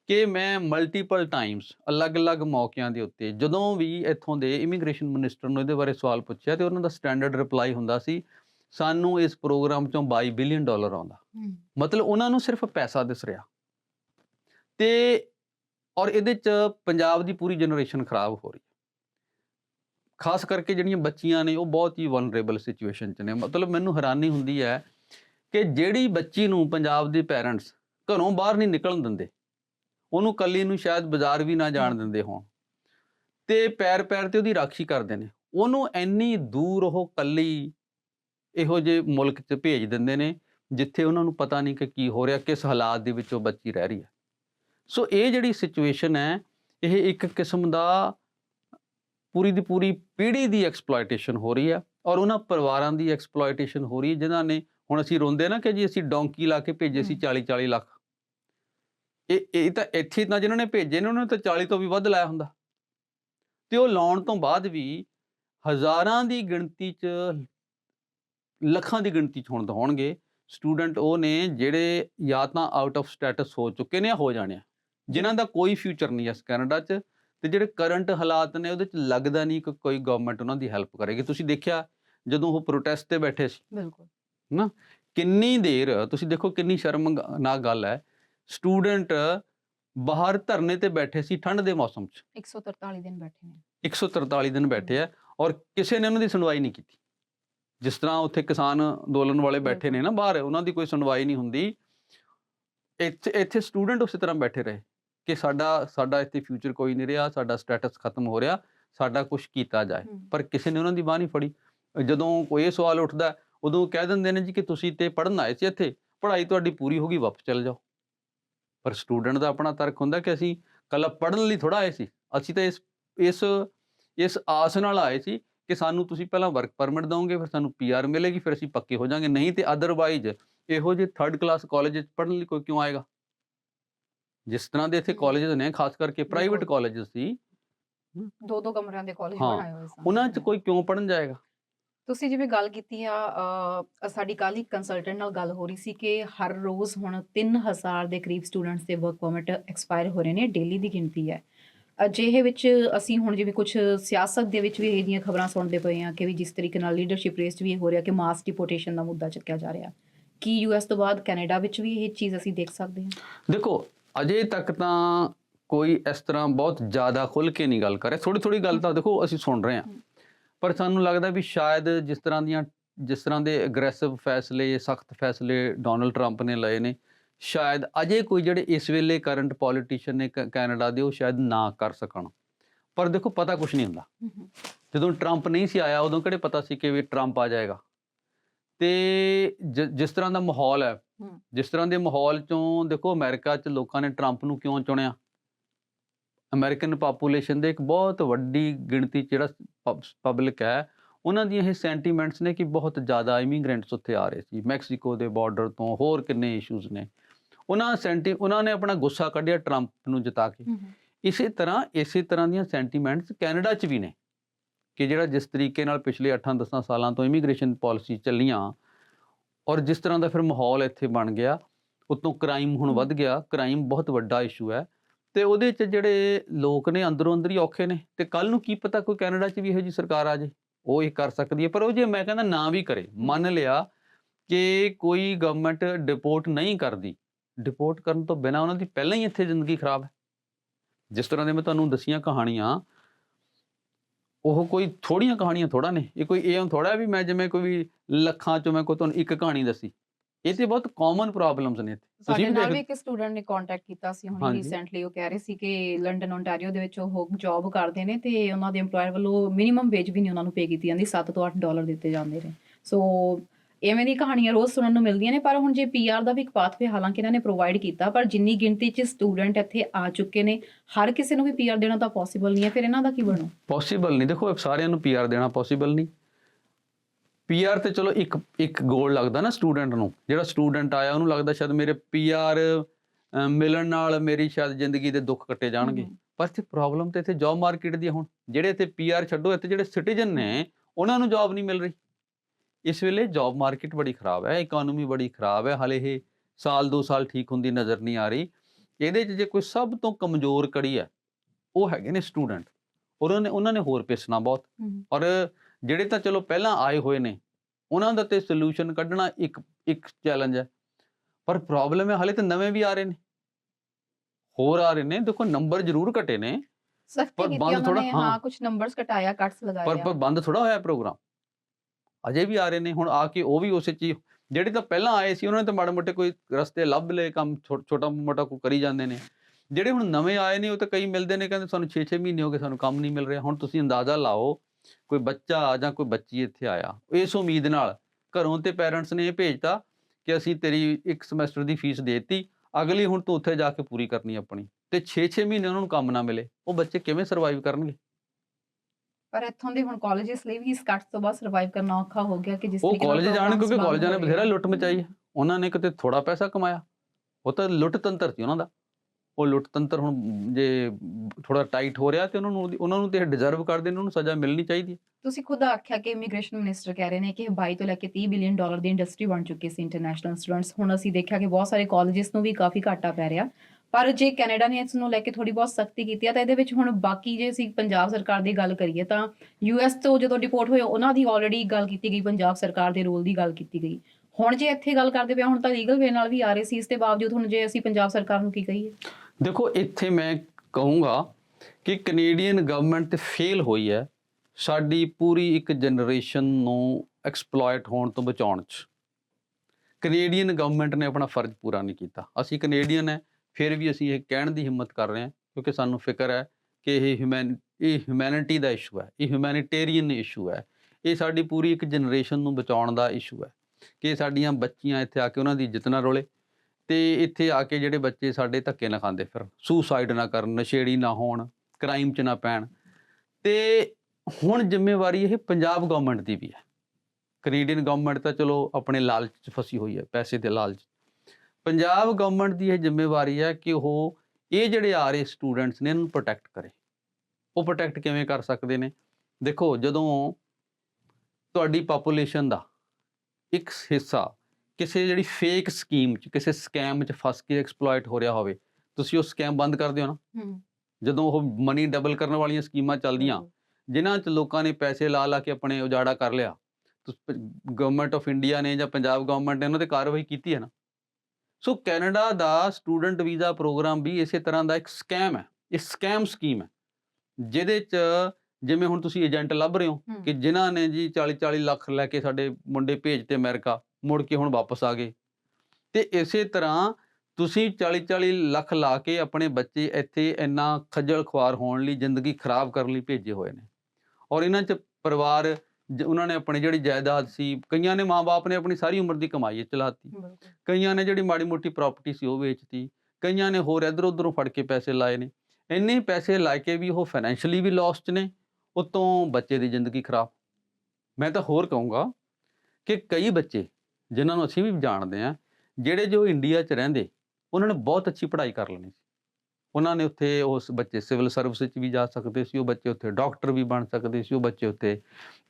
ਕਿ ਮੈਂ ਮਲਟੀਪਲ ਟਾਈਮਸ ਅਲੱਗ-ਅਲੱਗ ਮੌਕਿਆਂ ਦੇ ਉੱਤੇ ਜਦੋਂ ਵੀ ਇੱਥੋਂ ਦੇ ਇਮੀਗ੍ਰੇਸ਼ਨ ਮਿਨਿਸਟਰ ਨੂੰ ਇਹਦੇ ਬਾਰੇ ਸਵਾਲ ਪੁੱਛਿਆ ਤੇ ਉਹਨਾਂ ਦਾ ਸਟੈਂਡਰਡ ਰਿਪਲਾਈ ਹੁੰਦਾ ਸੀ ਸਾਨੂੰ ਇਸ ਪ੍ਰੋਗਰਾਮ ਚੋਂ 22 ਬਿਲੀਅਨ ਡਾਲਰ ਆਉਂਦਾ। ਮਤਲਬ ਉਹਨਾਂ ਨੂੰ ਸਿਰਫ ਪੈਸਾ ਦਿਸ ਰਿਹਾ। ਤੇ ਔਰ ਇਹਦੇ ਚ ਪੰਜਾਬ ਦੀ ਪੂਰੀ ਜਨਰੇਸ਼ਨ ਖਰਾਬ ਹੋ ਰਹੀ। ਖਾਸ ਕਰਕੇ ਜਿਹੜੀਆਂ ਬੱਚੀਆਂ ਨੇ ਉਹ ਬਹੁਤ ਹੀ ਵਨਰੇਬਲ ਸਿਚੁਏਸ਼ਨ ਚ ਨੇ। ਮਤਲਬ ਮੈਨੂੰ ਹੈਰਾਨੀ ਹੁੰਦੀ ਹੈ ਕਿ ਜਿਹੜੀ ਬੱਚੀ ਨੂੰ ਪੰਜਾਬ ਦੇ ਪੈਰੈਂਟਸ ਘਰੋਂ ਬਾਹਰ ਨਹੀਂ ਨਿਕਲਣ ਦਿੰਦੇ ਉਹਨੂੰ ਕੱਲੀ ਨੂੰ ਸ਼ਾਇਦ ਬਾਜ਼ਾਰ ਵੀ ਨਾ ਜਾਣ। ਦਿੰਦੇ ਹੋਣ ਤੇ ਪੈਰ ਪੈਰ ਤੇ ਉਹਦੀ ਰਾਖੀ ਕਰਦੇ ਨੇ। ਉਹਨੂੰ ਇੰਨੀ ਦੂਰ ਉਹ ਕੱਲੀ ਇਹੋ ਜਿਹੇ ਮੁਲਕ 'ਚ ਭੇਜ ਦਿੰਦੇ ਨੇ ਜਿੱਥੇ ਉਹਨਾਂ ਨੂੰ ਪਤਾ ਨਹੀਂ ਕਿ ਕੀ ਹੋ ਰਿਹਾ ਕਿਸ ਹਾਲਾਤ ਦੇ ਵਿੱਚ ਉਹ ਬੱਚੀ ਰਹਿ ਰਹੀ ਹੈ। ਸੋ ਇਹ ਜਿਹੜੀ ਸਿਚੁਏਸ਼ਨ ਹੈ ਇਹ ਇੱਕ ਕਿਸਮ ਦਾ ਪੂਰੀ ਦੀ ਪੂਰੀ ਪੀੜ੍ਹੀ ਦੀ ਐਕਸਪਲੋਇਟੇਸ਼ਨ ਹੋ ਰਹੀ ਹੈ ਔਰ ਉਹਨਾਂ ਪਰਿਵਾਰਾਂ ਦੀ ਐਕਸਪਲੋਇਟੇਸ਼ਨ ਹੋ ਰਹੀ ਹੈ ਜਿਨ੍ਹਾਂ ਨੇ ਹੁਣ ਅਸੀਂ ਰੋਂਦੇ ਨਾ ਕਿ ਜੀ ਅਸੀਂ ਡੋਂਕੀ ਲਾ ਕੇ ਭੇਜੇ ਸੀ ਹਮ। 40 40 ਲੱਖ। ਇਹ ਇਹ ਤਾਂ ਇੱਥੇ ਤਾਂ ਜਿਨ੍ਹਾਂ ਨੇ ਭੇਜੇ ਨੇ ਉਹਨਾਂ ਨੇ ਤਾਂ 40 ਤੋਂ ਵੀ ਵੱਧ ਲਾਇਆ ਹੁੰਦਾ। ਤੇ ਉਹ ਲਾਉਣ ਤੋਂ ਬਾਅਦ ਵੀ ਹਜ਼ਾਰਾਂ ਦੀ ਗਿਣਤੀ 'ਚ ਲੱਖਾਂ ਦੀ ਗਿਣਤੀ 'ਚ ਹੁਣ ਹੋਣਗੇ ਸਟੂਡੈਂਟ ਉਹ ਨੇ ਜਿਹੜੇ ਜਾਂ ਤਾਂ ਆਊਟ ਆਫ ਸਟੇਟਸ ਹੋ ਚੁੱਕੇ ਨੇ ਜਾਂ ਹੋ ਜਾਣੇ ਆ। ਜਿਨ੍ਹਾਂ ਦਾ ਕੋਈ ਫਿਊਚਰ ਨਹੀਂ ਇਸ ਕੈਨੇਡਾ 'ਚ। ਤੇ ਜਿਹੜੇ ਕਰੰਟ ਹਾਲਾਤ ਨੇ ਉਹਦੇ 'ਚ ਲੱਗਦਾ ਨਹੀਂ ਕਿ ਕੋਈ ਗਵਰਨਮੈਂਟ ਉਹਨਾਂ ਦੀ ਹੈਲਪ ਕਰੇਗੀ। ਤੁਸੀਂ ਦੇਖਿਆ ਜਦੋਂ ਉਹ ਪ੍ਰੋਟੈਸਟ ਤੇ ਬੈਠੇ ਸੀ? ਬਿਲਕੁਲ। ਕਿੰਨੀ ਦੇਰ ਤੁਸੀਂ ਦੇਖੋ ਕਿੰਨੀ ਸ਼ਰਮਨਾਕ ਗੱਲ ਹੈ। ਸਟੂਡੈਂਟ ਬਾਹਰ ਧਰਨੇ ਤੇ ਬੈਠੇ ਸੀ ਠੰਡ ਦੇ ਮੌਸਮ 'ਚ। 143 ਦਿਨ ਬੈਠੇ ਨੇ। 143 ਦਿਨ ਬੈਠੇ ਆ ਔਰ ਕਿਸੇ ਨੇ ਉਹਨਾਂ ਦੀ ਸੁਣਵਾਈ ਨਹੀਂ ਕੀਤੀ। ਜਿਸ ਤਰ੍ਹਾਂ ਉੱਥੇ ਕਿਸਾਨ ਅੰਦੋਲਨ ਵਾਲੇ ਬੈਠੇ ਨੇ ਨਾ ਬਾਹਰ ਉਹਨਾਂ ਦੀ ਕੋਈ ਸੁਣਵਾਈ ਨਹੀਂ ਹੁੰਦੀ। ਇੱਥੇ ਇੱਥੇ ਸਟੂਡੈਂਟ ਉਸੇ ਤਰ੍ਹਾਂ ਬੈਠੇ ਰਹੇ। ਕਿ ਸਾਡਾ ਸਾਡਾ ਇੱਥੇ ਫਿਊਚਰ ਕੋਈ ਨਹੀਂ ਰਿਹਾ ਸਾਡਾ ਸਟੇਟਸ ਖਤਮ ਹੋ ਰਿਹਾ ਸਾਡਾ ਕੁਝ ਕੀਤਾ ਜਾਏ। ਪਰ ਕਿਸੇ ਨੇ ਉਹਨਾਂ ਦੀ ਬਾਹ ਨਹੀਂ ਫੜੀ। ਜਦੋਂ ਕੋਈ ਇਹ ਸਵਾਲ ਉੱਠਦਾ ਉਦੋਂ ਕਹਿ ਦਿੰਦੇ ਨੇ ਜੀ ਕਿ ਤੁਸੀਂ ਤੇ ਪੜ੍ਹਨ ਆਏ ਸੀ ਇੱਥੇ ਪੜ੍ਹਾਈ ਤੁਹਾਡੀ ਪੂਰੀ ਹੋ ਗਈ ਵਾਪਸ ਚਲੇ ਜਾਓ। ਪਰ ਸਟੂਡੈਂਟ ਦਾ ਆਪਣਾ ਤਰਕ ਹੁੰਦਾ ਕਿ ਅਸੀਂ ਕੱਲਾ ਪੜ੍ਹਨ ਲਈ ਥੋੜਾ ਆਏ ਸੀ। ਅਸੀਂ ਤਾਂ ਇਸ ਇਸ ਇਸ ਆਸ ਨਾਲ ਆਏ ਸੀ ਕਿ ਸਾਨੂੰ ਤੁਸੀਂ ਪਹਿਲਾਂ ਵਰਕ ਪਰਮਿਟ ਦਿਓਗੇ ਫਿਰ ਸਾਨੂੰ ਪੀਆਰ ਮਿਲੇਗੀ ਫਿਰ ਅਸੀਂ ਪੱਕੇ ਹੋ ਜਾਾਂਗੇ। ਨਹੀਂ ਤੇ ਅਦਰਵਾਈਜ਼ ਇਹੋ ਜਿਹੇ ਥਰਡ ਕਲਾਸ ਕਾਲਜ ਵਿੱਚ ਪੜ੍ਹਨ ਲਈ ਕੋਈ ਕਿਉਂ ਆਏਗਾ? ਜਿਸ ਤਰ੍ਹਾਂ ਦੇ ਇੱਥੇ। ਕਾਲਜਸ ਨੇ ਖਾਸ ਕਰਕੇ ਪ੍ਰਾਈਵੇਟ। ਕਾਲਜਸ ਸੀ ਦੋ। ਦੋ ਕਮਰਿਆਂ ਦੇ ਕਾਲਜ ਬਣਾਏ ਹੋਏ ਸਨ। ਉਹਨਾਂ 'ਚ ਕੋਈ ਕਿਉਂ ਪੜਨ ਜਾਏਗਾ? ਤੁਸੀਂ ਜਿਵੇਂ ਗੱਲ ਕੀਤੀ ਆ ਸਾਡੀ ਕੱਲ ਹੀ ਕੰਸਲਟੈਂਟ ਨਾਲ ਗੱਲ ਹੋ ਰਹੀ ਸੀ ਕਿ ਹਰ ਰੋਜ਼ ਹੁਣ 3000 ਦੇ ਕਰੀਬ ਸਟੂਡੈਂਟਸ ਦੇ ਵਰਕ ਪਰਮਿਟ ਐਕਸਪਾਇਰ ਹੋ ਰਹੇ ਨੇ ਡੇਲੀ ਦੀ ਗਿਣਤੀ ਹੈ। ਅਜਿਹੇ ਵਿੱਚ ਅਸੀਂ ਹੁਣ ਜਿਵੇਂ ਕੁਝ ਸਿਆਸਤ ਦੇ ਵਿੱਚ ਵੀ ਇਹ ਜਿਹੀਆਂ ਖਬਰਾਂ ਸੁਣਦੇ ਪਏ ਆ ਕਿ ਵੀ ਜਿਸ ਤਰੀਕੇ ਨਾਲ ਲੀਡਰਸ਼ਿਪ ਰੇਸ ਵੀ ਹੋ ਰਿਹਾ ਕਿ ਮਾਸ ਡਿਪੋਰਟੇਸ਼ਨ ਦਾ ਮੁੱਦਾ ਚੱਕਿਆ ਜਾ ਰਿਹਾ। ਕੀ ਯੂਐਸ ਤੋਂ ਬਾਅਦ ਕੈਨੇਡਾ ਵਿੱਚ ਵੀ ਇਹ ਚੀਜ਼ ਅਸੀਂ ਦੇਖ ਸਕਦੇ ਹਾਂ? ਦੇਖੋ ਅਜੇ ਤੱਕ ਤਾਂ ਕੋਈ ਇਸ ਤਰ੍ਹਾਂ ਬਹੁਤ ਜ਼ਿਆਦਾ ਖੁੱਲ ਕੇ ਨਹੀਂ ਗੱਲ ਕਰ। ਰਿਹਾ ਥੋੜੀ ਥੋੜੀ ਗੱਲ ਤਾਂ ਦੇਖੋ ਅਸੀਂ ਸੁਣ ਰਹੇ ਹਾਂ। ਪਰ ਸਾਨੂੰ ਲੱਗਦਾ ਵੀ ਸ਼ਾਇਦ ਜਿਸ ਤਰ੍ਹਾਂ ਦੀਆਂ ਜਿਸ ਤਰ੍ਹਾਂ ਦੇ ਐਗਰੈਸਿਵ ਫੈਸਲੇ ਸਖਤ ਫੈਸਲੇ ਡੋਨਲਡ ਟਰੰਪ ਨੇ ਲਏ ਨੇ ਸ਼ਾਇਦ ਅਜੇ ਕੋਈ ਜਿਹੜੇ ਇਸ ਵੇਲੇ ਕਰੰਟ ਪੋਲੀਟੀਸ਼ੀਅਨ ਨੇ ਕੈਨੇਡਾ ਦੇ ਉਹ ਸ਼ਾਇਦ ਨਾ ਕਰ ਸਕਣ। ਪਰ ਦੇਖੋ ਪਤਾ ਕੁਝ ਨਹੀਂ ਹੁੰਦਾ। ਜਦੋਂ ਟਰੰਪ ਨਹੀਂ ਸੀ ਆਇਆ ਉਦੋਂ ਕਿਹੜੇ ਪਤਾ ਸੀ ਕਿ ਵੀ ਟਰੰਪ ਆ ਜਾਏਗਾ। ਤੇ ਜਿਸ ਤਰ੍ਹਾਂ ਦਾ ਮਾਹੌਲ ਹੈ। ਜਿਸ ਤਰ੍ਹਾਂ ਦੇ ਮਾਹੌਲ ਚੋਂ ਦੇਖੋ ਅਮਰੀਕਾ 'ਚ ਲੋਕਾਂ ਨੇ ਟਰੰਪ ਨੂੰ ਕਿਉਂ ਚੁਣਿਆ? ਅਮਰੀਕਨ ਪਾਪੂਲੇਸ਼ਨ ਦੇ ਇੱਕ ਬਹੁਤ ਵੱਡੀ ਗਿਣਤੀ ਜਿਹੜਾ ਪਬਲਿਕ ਹੈ ਉਹਨਾਂ ਦੀਆਂ ਇਹ ਸੈਂਟੀਮੈਂਟਸ ਨੇ ਕਿ ਬਹੁਤ ਜ਼ਿਆਦਾ ਇਮੀਗ੍ਰੈਂਟਸ ਉੱਥੇ ਆ ਰਹੇ ਸੀ ਮੈਕਸੀਕੋ ਦੇ ਬਾਰਡਰ ਤੋਂ ਹੋਰ ਕਿੰਨੇ ਇਸ਼ੂਜ਼ ਨੇ। ਉਹਨਾਂ ਸੈਂਟੀ ਉਹਨਾਂ ਨੇ ਆਪਣਾ ਗੁੱਸਾ ਕੱਢਿਆ ਟਰੰਪ ਨੂੰ ਜਿਤਾ ਕੇ। ਇਸੇ ਤਰ੍ਹਾਂ ਇਸੇ ਤਰ੍ਹਾਂ ਦੀਆਂ ਸੈਂਟੀਮੈਂਟਸ ਕੈਨੇਡਾ 'ਚ ਵੀ ਨੇ। ਕਿ ਜਿਹੜਾ ਜਿਸ ਤਰੀਕੇ ਨਾਲ ਪਿਛਲੇ 8-10 ਸਾਲਾਂ ਤੋਂ ਇਮੀਗ੍ਰੇਸ਼ਨ ਪਾਲਿਸੀ ਚੱਲੀਆਂ ਔਰ ਜਿਸ ਤਰ੍ਹਾਂ ਦਾ ਫਿਰ ਮਾਹੌਲ ਇੱਥੇ ਬਣ ਗਿਆ ਉਤੋਂ ਕ੍ਰਾਈਮ ਹੁਣ। ਵੱਧ ਗਿਆ ਕ੍ਰਾਈਮ ਬਹੁਤ ਵੱਡਾ ਇਸ਼ੂ ਹੈ ਤੇ ਉਹਦੇ 'ਚ ਜਿਹੜੇ ਲੋਕ ਨੇ ਅੰਦਰੋਂ ਅੰਦਰ ਹੀ ਔਖੇ ਨੇ ਤੇ ਕੱਲ ਨੂੰ ਕੀ ਪਤਾ ਕੋਈ ਕੈਨੇਡਾ 'ਚ ਵੀ ਇਹੋ ਜੀ ਸਰਕਾਰ ਆ ਜੇ ਉਹ ਇਹ ਕਰ ਸਕਦੀ ਹੈ ਪਰ ਉਹ ਜੇ ਮੈਂ ਕਹਿੰਦਾ ਨਾ ਵੀ ਕਰੇ ਮੰਨ ਲਿਆ ਕਿ ਕੋਈ ਗਵਰਨਮੈਂਟ ਡਿਪੋਰਟ ਨਹੀਂ ਕਰਦੀ ਡਿਪੋਰਟ ਕਰਨ ਤੋਂ ਬਿਨਾ ਉਹਨਾਂ ਦੀ ਪਹਿਲਾਂ ਹੀ ਇੱਥੇ ਜ਼ਿੰਦਗੀ ਖਰਾਬ ਹੈ ਜਿਸ ਤਰ੍ਹਾਂ ਦੇ ਮੈਂ ਤੁਹਾਨੂੰ ਦਸੀਆਂ ਕਹਾਣੀਆਂ ਉਹ ਕੋਈ ਥੋੜੀਆਂ ਕਹਾਣੀਆਂ ਥੋੜਾ ਨੇ। ਇਹ ਕੋਈ ਇਹ ਥੋੜਾ ਵੀ ਮੈਂ ਜਿਵੇਂ ਕੋਈ ਲੱਖਾਂ ਚੋਂ ਮੈਂ ਕੋਈ ਤੁਹਾਨੂੰ ਇੱਕ ਕਹਾਣੀ ਦੱਸੀ। ਇਹ ਤੇ ਬਹੁਤ ਕਾਮਨ ਪ੍ਰੋਬਲਮਸ ਨੇ ਇੱਥੇ। ਸਾਡੇ ਨਾਲ ਵੀ ਇੱਕ ਸਟੂਡੈਂਟ ਨੇ ਕੰਟੈਕਟ ਕੀਤਾ ਸੀ ਹੁਣੇ। ਰੀਸੈਂਟਲੀ ਉਹ ਕਹਿ ਰਹੇ ਸੀ ਕਿ ਲੰਡਨ ਓਨਟਾਰੀਓ ਦੇ ਵਿੱਚ ਉਹ ਜੌਬ ਕਰਦੇ ਨੇ ਤੇ ਉਹਨਾਂ ਦੇ EMPLOYER ਵੱਲੋਂ ਮਿਨੀਮਮ ਵੇਜ ਵੀ ਨਹੀਂ ਉਹਨਾਂ ਨੂੰ ਪੇ ਕੀਤੀ ਜਾਂਦੀ। 7 ਤੋਂ 8 ਡਾਲਰ ਦਿੱਤੇ ਜਾਂਦੇ ਨੇ। ਸੋ ਐਵੇਂ ਦੀ ਕਹਾਣੀਆਂ ਰੋਜ਼ ਸੁਣਨ ਨੂੰ ਮਿਲਦੀਆਂ ਨੇ ਪਰ ਹੁਣ ਜੇ ਪੀਆਰ ਦਾ ਵੀ ਇੱਕ ਪਾਥਵੇ ਹਾਲਾਂਕਿ ਇਹਨਾਂ ਨੇ ਪ੍ਰੋਵਾਈਡ ਕੀਤਾ ਪਰ ਜਿੰਨੀ ਗਿਣਤੀ 'ਚ ਸਟੂਡੈਂਟ ਇੱਥੇ ਆ ਚੁੱਕੇ ਨੇ ਹਰ ਕਿਸੇ ਨੂੰ ਵੀ ਪੀਆਰ ਦੇਣਾ ਤਾਂ ਪੋਸੀਬਲ ਨਹੀਂ ਹੈ ਫਿਰ ਇਹਨਾਂ ਦਾ ਕੀ ਬਣੂ? ਪੋਸੀਬਲ ਨਹੀਂ ਦੇਖੋ ਸਾਰਿਆਂ ਨੂੰ ਪੀਆਰ ਦੇਣਾ ਪੋਸੀਬਲ ਨਹੀਂ। ਪੀਆਰ ਤੇ ਚਲੋ ਇੱਕ ਇੱਕ ਗੋਲ ਲੱਗਦਾ ਨਾ ਸਟੂਡੈਂਟ ਨੂੰ ਜਿਹੜਾ ਸਟੂਡੈਂਟ ਆਇਆ ਉਹਨੂੰ ਲੱਗਦਾ ਸ਼ਾਇਦ ਮੇਰੇ ਪੀਆਰ ਮਿਲਣ ਨਾਲ ਮੇਰੀ ਸ਼ਾਇਦ ਜ਼ਿੰਦਗੀ ਦੇ ਦੁੱਖ ਕੱਟੇ ਜਾਣਗੇ। ਪਰ ਇੱਥੇ ਪ੍ਰੋਬਲਮ ਤੇ ਇੱਥੇ ਜੌਬ ਮਾਰਕੀਟ ਦੀ ਹੁਣ ਜਿਹੜੇ ਇੱਥੇ ਪੀਆਰ ਛੱਡੋ ਇੱਥੇ ਜਿਹੜੇ ਸਿਟੀਜ਼ਨ ਨੇ ਉਹਨਾਂ ਨੂੰ ਜੌਬ ਨਹੀਂ ਮਿਲ ਰਹੀ। ਇਸ ਵੇਲੇ ਜੌਬ ਮਾਰਕੀਟ ਬੜੀ ਖਰਾਬ ਹੈ ਇਕਨੋਮੀ ਬੜੀ ਖਰਾਬ ਹੈ ਹਾਲੇ ਇਹ ਸਾਲ ਦੋ ਸਾਲ ਠੀਕ ਹੁੰਦੀ ਨਜ਼ਰ ਨਹੀਂ ਆ ਰਹੀ। ਇਹਦੇ 'ਚ ਜੇ ਕੋਈ ਸਭ ਤੋਂ ਕਮਜ਼ੋਰ ਕੜੀ ਹੈ ਉਹ ਹੈਗੇ ਨੇ ਸਟੂਡੈਂਟ ਉਹਨਾਂ ਨੇ ਉਹਨਾਂ ਨੇ ਹੋਰ ਪਿਸਣਾ ਬਹੁਤ। ਔਰ ਜਿਹੜੇ ਤਾਂ ਚਲੋ ਪਹਿਲਾਂ ਆਏ ਹੋਏ ਨੇ ਉਹਨਾਂ ਦਾ ਤੇ ਸੋਲੂਸ਼ਨ ਕੱਢਣਾ ਇੱਕ ਇੱਕ ਚੈਲੰਜ ਹੈ। ਪਰ ਪ੍ਰੋਬਲਮ ਹੈ ਹਾਲੇ ਤਾਂ ਨਵੇਂ ਵੀ ਆ ਰਹੇ ਨੇ। ਹੋਰ ਆ ਰਹੇ ਨੇ ਦੇਖੋ ਨੰਬਰ ਜ਼ਰੂਰ ਘਟੇ ਨੇ। ਪਰ ਬੰਦ ਨੇ ਹਾਂ। ਕੁਝ ਨੰਬਰਸ ਘਟਾਇਆ ਕੱਟਸ ਲਗਾਇਆ ਪਰ ਬੰਦ ਥੋੜਾ ਹੋਇਆ ਪ੍ਰੋਗਰਾਮ ਅਜੇ ਵੀ ਆ ਰਹੇ ਨੇ, ਹੁਣ ਆ ਕੇ ਉਹ ਵੀ ਉਸੇ ਚੀਜ਼, ਜਿਹੜੇ ਤਾਂ ਪਹਿਲਾਂ ਆਏ ਸੀ, ਉਹਨਾਂ ਨੇ ਤਾਂ ਮਾੜੇ ਮੋਟੇ ਕੋਈ ਰਸਤੇ ਲੱਭ ਲਏ, ਕੰਮ ਛੋ- ਛੋਟਾ ਮੋਟਾ ਕੋ ਕਰੀ ਜਾਂਦੇ ਨੇ। ਜਿਹੜੇ ਹੁਣ ਨਵੇਂ ਆਏ ਨੇ, ਉਹ ਤਾਂ ਕਈ ਮਿਲਦੇ ਨੇ, ਕਹਿੰਦੇ ਸਾਨੂੰ 6-6 ਮਹੀਨੇ ਹੋ ਗਏ, ਸਾਨੂੰ ਕੰਮ ਨਹੀਂ ਮਿਲ ਰਿਹਾ, ਹੁਣ ਤੁਸੀਂ ਅੰਦਾਜ਼ਾ ਲਾਓ, ਕੋਈ ਬੱਚਾ ਜਾਂ ਕੋਈ ਬੱਚੀ ਇੱਥੇ ਆਇਆ, ਇਸ ਉਮੀਦ ਨਾਲ, ਘਰੋਂ ਤੇ ਪੈਰੈਂਟਸ ਨੇ ਇਹ ਭੇਜਤਾ ਕਿ ਅਸੀਂ ਤੇਰੀ ਇੱਕ ਸਮੈਸਟਰ ਦੀ ਫੀਸ ਦੇਤੀ, ਅਗਲੀ ਹੁਣ ਤੂੰ ਉੱਥੇ ਜਾ ਕੇ ਪੂਰੀ ਕਰਨੀ ਆਪਣੀ, ਤੇ 6-6 ਮਹੀਨੇ ਉਹਨਾਂ ਨੂੰ ਕੰਮ ਨਾ ਮਿਲੇ, ਉਹ ਬੱਚੇ ਕਿਵੇਂ ਸਰਵਾਈਵ ਕਰਨਗੇ? ਪਰ ਇੱਥੋਂ ਦੇ ਹੁਣ ਕਾਲਜਸ ਲਈ ਵੀ ਇਸ ਕੱਟ ਤੋਂ ਬਾਅਦ ਸਰਵਾਈਵ ਕਰਨਾ ਔਖਾ ਹੋ ਗਿਆ ਕਿ ਜਿਸ ਉਹ ਤਰੀਕੇ ਕਾਲਜ ਜਾਣ ਕਿਉਂਕਿ ਕਾਲਜਾਂ ਨੇ ਬਥੇਰਾ। ਲੁੱਟ ਮਚਾਈ ਹੈ। ਉਹਨਾਂ ਨੇ ਕਿਤੇ ਥੋੜਾ ਪੈਸਾ ਕਮਾਇਆ। ਉਹ ਤਾਂ ਲੁੱਟ ਤੰਤਰ ਸੀ ਉਹਨਾਂ ਦਾ। ਉਹ ਲੁੱਟਤੰਤਰ ਹੁਣ ਜੇ ਥੋੜਾ ਟਾਈਟ ਹੋ ਰਿਹਾ ਤੇ ਉਹਨਾਂ ਨੂੰ ਉਹਨਾਂ ਨੂੰ ਤੇ ਡਿਜ਼ਰਵ ਕਰਦੇ ਨੇ ਉਹਨਾਂ ਨੂੰ ਸਜ਼ਾ ਮਿਲਣੀ ਚਾਹੀਦੀ ਹੈ। ਤੁਸੀਂ ਖੁਦ ਆਖਿਆ ਕਿ ਇਮੀਗ੍ਰੇਸ਼ਨ ਮਿਨਿਸਟਰ ਕਹਿ ਰਹੇ ਨੇ ਕਿ 22 ਤੋਂ ਲੈ ਕੇ 30 ਬਿਲੀਅਨ ਡਾਲਰ ਦੀ ਇੰਡਸਟਰੀ ਬਣ ਚੁੱਕੀ ਸੀ ਇੰਟਰਨੈਸ਼ਨਲ ਸਟੂਡੈਂਟਸ ਹੁਣ ਅਸੀਂ ਦੇਖਿਆ ਕਿ ਬਹੁਤ ਸਾਰੇ ਕਾਲਜਿਸ ਨੂੰ ਵੀ ਕਾਫੀ ਘਾਟਾ ਪੈ ਰਿਹਾ। ਪਰ ਜੇ ਕੈਨੇਡਾ ਨੇ ਇਸ ਨੂੰ ਲੈ ਕੇ ਥੋੜੀ ਬਹੁਤ ਸਖਤੀ ਕੀਤੀ ਹੈ ਤਾਂ ਇਹਦੇ ਵਿੱਚ ਹੁਣ ਬਾਕੀ ਜੇ ਅਸੀਂ ਪੰਜਾਬ ਸਰਕਾਰ ਦੀ ਗੱਲ ਕਰੀਏ ਤਾਂ ਯੂਐਸ ਤੋਂ ਜਦੋਂ ਡਿਪੋਰਟ ਹੋਏ, ਉਹਨਾਂ ਦੀ ਆਲਰੇਡੀ ਗੱਲ ਕੀਤੀ ਗਈ, ਪੰਜਾਬ ਸਰਕਾਰ ਦੇ ਰੋਲ ਦੀ ਗੱਲ ਕੀਤੀ ਗਈ। ਹੁਣ ਜੇ ਇੱਥੇ ਗੱਲ ਕਰਦੇ ਪਿਆ ਹੁਣ ਤਾਂ ਲੀਗਲ ਵੇ ਨਾਲ ਵੀ ਆ ਰਹੇ ਸੀ, ਇਸ ਦੇ ਬਾਵਜੂਦ ਹੁਣ ਜੇ ਅਸੀਂ ਪੰਜਾਬ ਸਰਕਾਰ ਨੂੰ ਕੀ ਕਹੀਏ? ਦੇਖੋ, ਇੱਥੇ ਮੈਂ ਕਹੂੰਗਾ ਕਿ ਕੈਨੇਡੀਅਨ ਗਵਰਨਮੈਂਟ ਤੇ ਫੇਲ ਹੋਈ ਹੈ ਸਾਡੀ ਪੂਰੀ ਇੱਕ ਜਨਰੇਸ਼ਨ ਨੂੰ ਐਕਸਪਲੋਇਟ ਹੋਣ ਤੋਂ ਬਚਾਉਣ 'ਚ। ਕੈਨੇਡੀਅਨ ਗਵਰਨਮੈਂਟ ਨੇ ਆਪਣਾ ਫਰਜ਼ ਪੂਰਾ ਨਹੀਂ ਕੀਤਾ। ਅਸੀਂ ਕੈਨੇਡੀਅਨ ਹੈ ਫਿਰ ਵੀ ਅਸੀਂ ਇਹ ਕਹਿਣ ਦੀ ਹਿੰਮਤ ਕਰ ਰਹੇ ਹਾਂ, ਕਿਉਂਕਿ ਸਾਨੂੰ ਫਿਕਰ ਹੈ ਕਿ ਇਹ ਹਿਊਮੈਨ ਇਹ ਹਿਊਮੈਨਿਟੀ ਦਾ ਇਸ਼ੂ ਹੈ, ਇਹ ਹਿਊਮੈਨਿਟੇਰੀਅਨ ਇਸ਼ੂ ਹੈ। ਇਹ ਸਾਡੀ ਪੂਰੀ ਇੱਕ ਜਨਰੇਸ਼ਨ ਨੂੰ ਬਚਾਉਣ ਦਾ ਇਸ਼ੂ ਹੈ ਕਿ ਸਾਡੀਆਂ ਬੱਚੀਆਂ ਇੱਥੇ ਆ ਕੇ ਉਹਨਾਂ ਦੀ ਇੱਜ਼ਤ ਨਾ ਰੋਲੇ ਤੇ ਇੱਥੇ ਆ ਕੇ ਜਿਹੜੇ ਬੱਚੇ ਸਾਡੇ ਧੱਕੇ ਨਾ ਖਾਂਦੇ ਫਿਰ ਸੁਸਾਈਡ ਨਾ ਕਰਨ, ਨਸ਼ੇੜੀ ਨਾ ਹੋਣ ਕ੍ਰਾਈਮ 'ਚ ਨਾ ਪੈਣ। ਤੇ ਹੁਣ ਜ਼ਿੰਮੇਵਾਰੀ ਇਹ ਪੰਜਾਬ ਗਵਰਨਮੈਂਟ ਦੀ ਵੀ ਹੈ। ਕੈਨੇਡੀਅਨ ਗਵਰਨਮੈਂਟ ਤਾਂ ਚਲੋ ਆਪਣੇ ਲਾਲਚ 'ਚ ਫਸੀ ਹੋਈ ਹੈ, ਪੈਸੇ ਦੇ ਲਾਲਚ ਪੰਜਾਬ ਗਵਰਨਮੈਂਟ ਦੀ ਇਹ ਜ਼ਿੰਮੇਵਾਰੀ ਹੈ ਕਿ ਉਹ ਇਹ ਜਿਹੜੇ ਆ ਰਹੇ ਸਟੂਡੈਂਟਸ ਨੇ ਇਹਨਾਂ ਨੂੰ ਪ੍ਰੋਟੈਕਟ ਕਰੇ। ਉਹ ਪ੍ਰੋਟੈਕਟ ਕਿਵੇਂ ਕਰ ਸਕਦੇ ਨੇ? ਦੇਖੋ ਜਦੋਂ ਤੁਹਾਡੀ ਪੋਪੂਲੇਸ਼ਨ ਦਾ ਇੱਕ ਹਿੱਸਾ ਕਿਸੇ ਜਿਹੜੀ ਫੇਕ ਸਕੀਮ 'ਚ ਕਿਸੇ ਸਕੈਮ 'ਚ ਫਸ ਕੇ ਐਕਸਪਲੋਇਟ ਹੋ ਰਿਹਾ ਹੋਵੇ ਤੁਸੀਂ ਉਹ ਸਕੈਮ ਬੰਦ ਕਰ ਦਿਓ ਨਾ। ਜਦੋਂ ਉਹ ਮਨੀ ਡਬਲ ਕਰਨ ਵਾਲੀਆਂ ਸਕੀਮਾਂ ਚੱਲਦੀਆਂ ਜਿਨ੍ਹਾਂ 'ਚ ਲੋਕਾਂ ਨੇ ਪੈਸੇ ਲਾ ਲਾ ਕੇ ਆਪਣੇ ਉਜਾੜਾ ਕਰ ਲਿਆ ਗਵਰਨਮੈਂਟ ਆਫ ਇੰਡੀਆ ਨੇ ਜਾਂ ਪੰਜਾਬ ਗਵਰਨਮੈਂਟ ਨੇ ਉਹਨਾਂ ਤੇ ਕਾਰਵਾਈ ਕੀਤੀ ਹੈ ਨਾ। ਸੋ ਕੈਨੇਡਾ ਦਾ ਸਟੂਡੈਂਟ ਵੀਜ਼ਾ ਪ੍ਰੋਗਰਾਮ ਵੀ ਇਸੇ ਤਰ੍ਹਾਂ ਦਾ ਇੱਕ ਸਕੈਮ ਹੈ ਇਹ ਸਕੈਮ ਸਕੀਮ ਹੈ ਜਿਹਦੇ 'ਚ ਜਿਵੇਂ ਹੁਣ ਤੁਸੀਂ ਏਜੰਟ ਲੱਭ ਰਹੇ ਹੋ ਕਿ ਜਿਨ੍ਹਾਂ ਨੇ ਜੀ 40 40 ਲੱਖ ਲੈ ਕੇ ਸਾਡੇ ਮੁੰਡੇ ਭੇਜਤੇ ਅਮਰੀਕਾ ਮੁੜ ਕੇ ਹੁਣ ਵਾਪਸ ਆ ਗਏ। ਤੇ ਇਸੇ ਤਰ੍ਹਾਂ ਤੁਸੀਂ 40 40 ਲੱਖ ਲਾ ਕੇ ਆਪਣੇ ਬੱਚੇ ਇੱਥੇ ਇੰਨਾ ਖੱਜਲ ਖੁਆਰ ਹੋਣ ਲਈ ਜ਼ਿੰਦਗੀ ਖਰਾਬ ਕਰਨ ਲਈ ਭੇਜੇ ਹੋਏ ਨੇ। ਔਰ ਇਹਨਾਂ 'ਚ ਪਰਿਵਾਰ ਉਹਨਾਂ ਨੇ ਆਪਣੀ ਜਿਹੜੀ ਜਾਇਦਾਦ ਸੀ ਕਈਆਂ ਨੇ ਮਾਪੇ ਨੇ ਆਪਣੀ ਸਾਰੀ ਉਮਰ ਦੀ ਕਮਾਈ ਚਲਾਤੀ ਕਈਆਂ ਨੇ ਜਿਹੜੀ ਮਾੜੀ ਮੋਟੀ ਪ੍ਰਾਪਰਟੀ ਸੀ ਉਹ ਵੇਚਤੀ ਕਈਆਂ ਨੇ ਹੋਰ ਇੱਧਰ ਉੱਧਰੋਂ ਫੜ ਕੇ ਪੈਸੇ ਲਾਏ ਨੇ। ਇੰਨੇ ਪੈਸੇ ਲਾ ਕੇ ਵੀ ਉਹ ਫਾਈਨੈਂਸ਼ੀਅਲੀ ਵੀ ਲੌਸ 'ਚ ਨੇ ਉਤੋਂ ਬੱਚੇ ਦੀ ਜ਼ਿੰਦਗੀ ਖਰਾਬ। ਮੈਂ ਤਾਂ ਹੋਰ ਕਹੂੰਗਾ ਕਿ ਕਈ ਬੱਚੇ ਜਿਨ੍ਹਾਂ ਨੂੰ ਅਸੀਂ ਵੀ ਜਾਣਦੇ ਆ ਜਿਹੜੇ ਜੋ ਇੰਡੀਆ 'ਚ ਰਹਿੰਦੇ ਉਹਨਾਂ ਨੇ ਬਹੁਤ ਅੱਛੀ ਪੜ੍ਹਾਈ ਕਰ ਲੈਣੀ ਸੀ। ਉਹਨਾਂ ਨੇ ਉੱਥੇ ਉਸ ਬੱਚੇ ਸਿਵਲ ਸਰਵਿਸ ਵਿੱਚ ਵੀ ਜਾ ਸਕਦੇ ਸੀ ਉਹ ਬੱਚੇ ਉੱਥੇ ਡਾਕਟਰ ਵੀ ਬਣ ਸਕਦੇ ਸੀ ਉਹ ਬੱਚੇ ਉੱਥੇ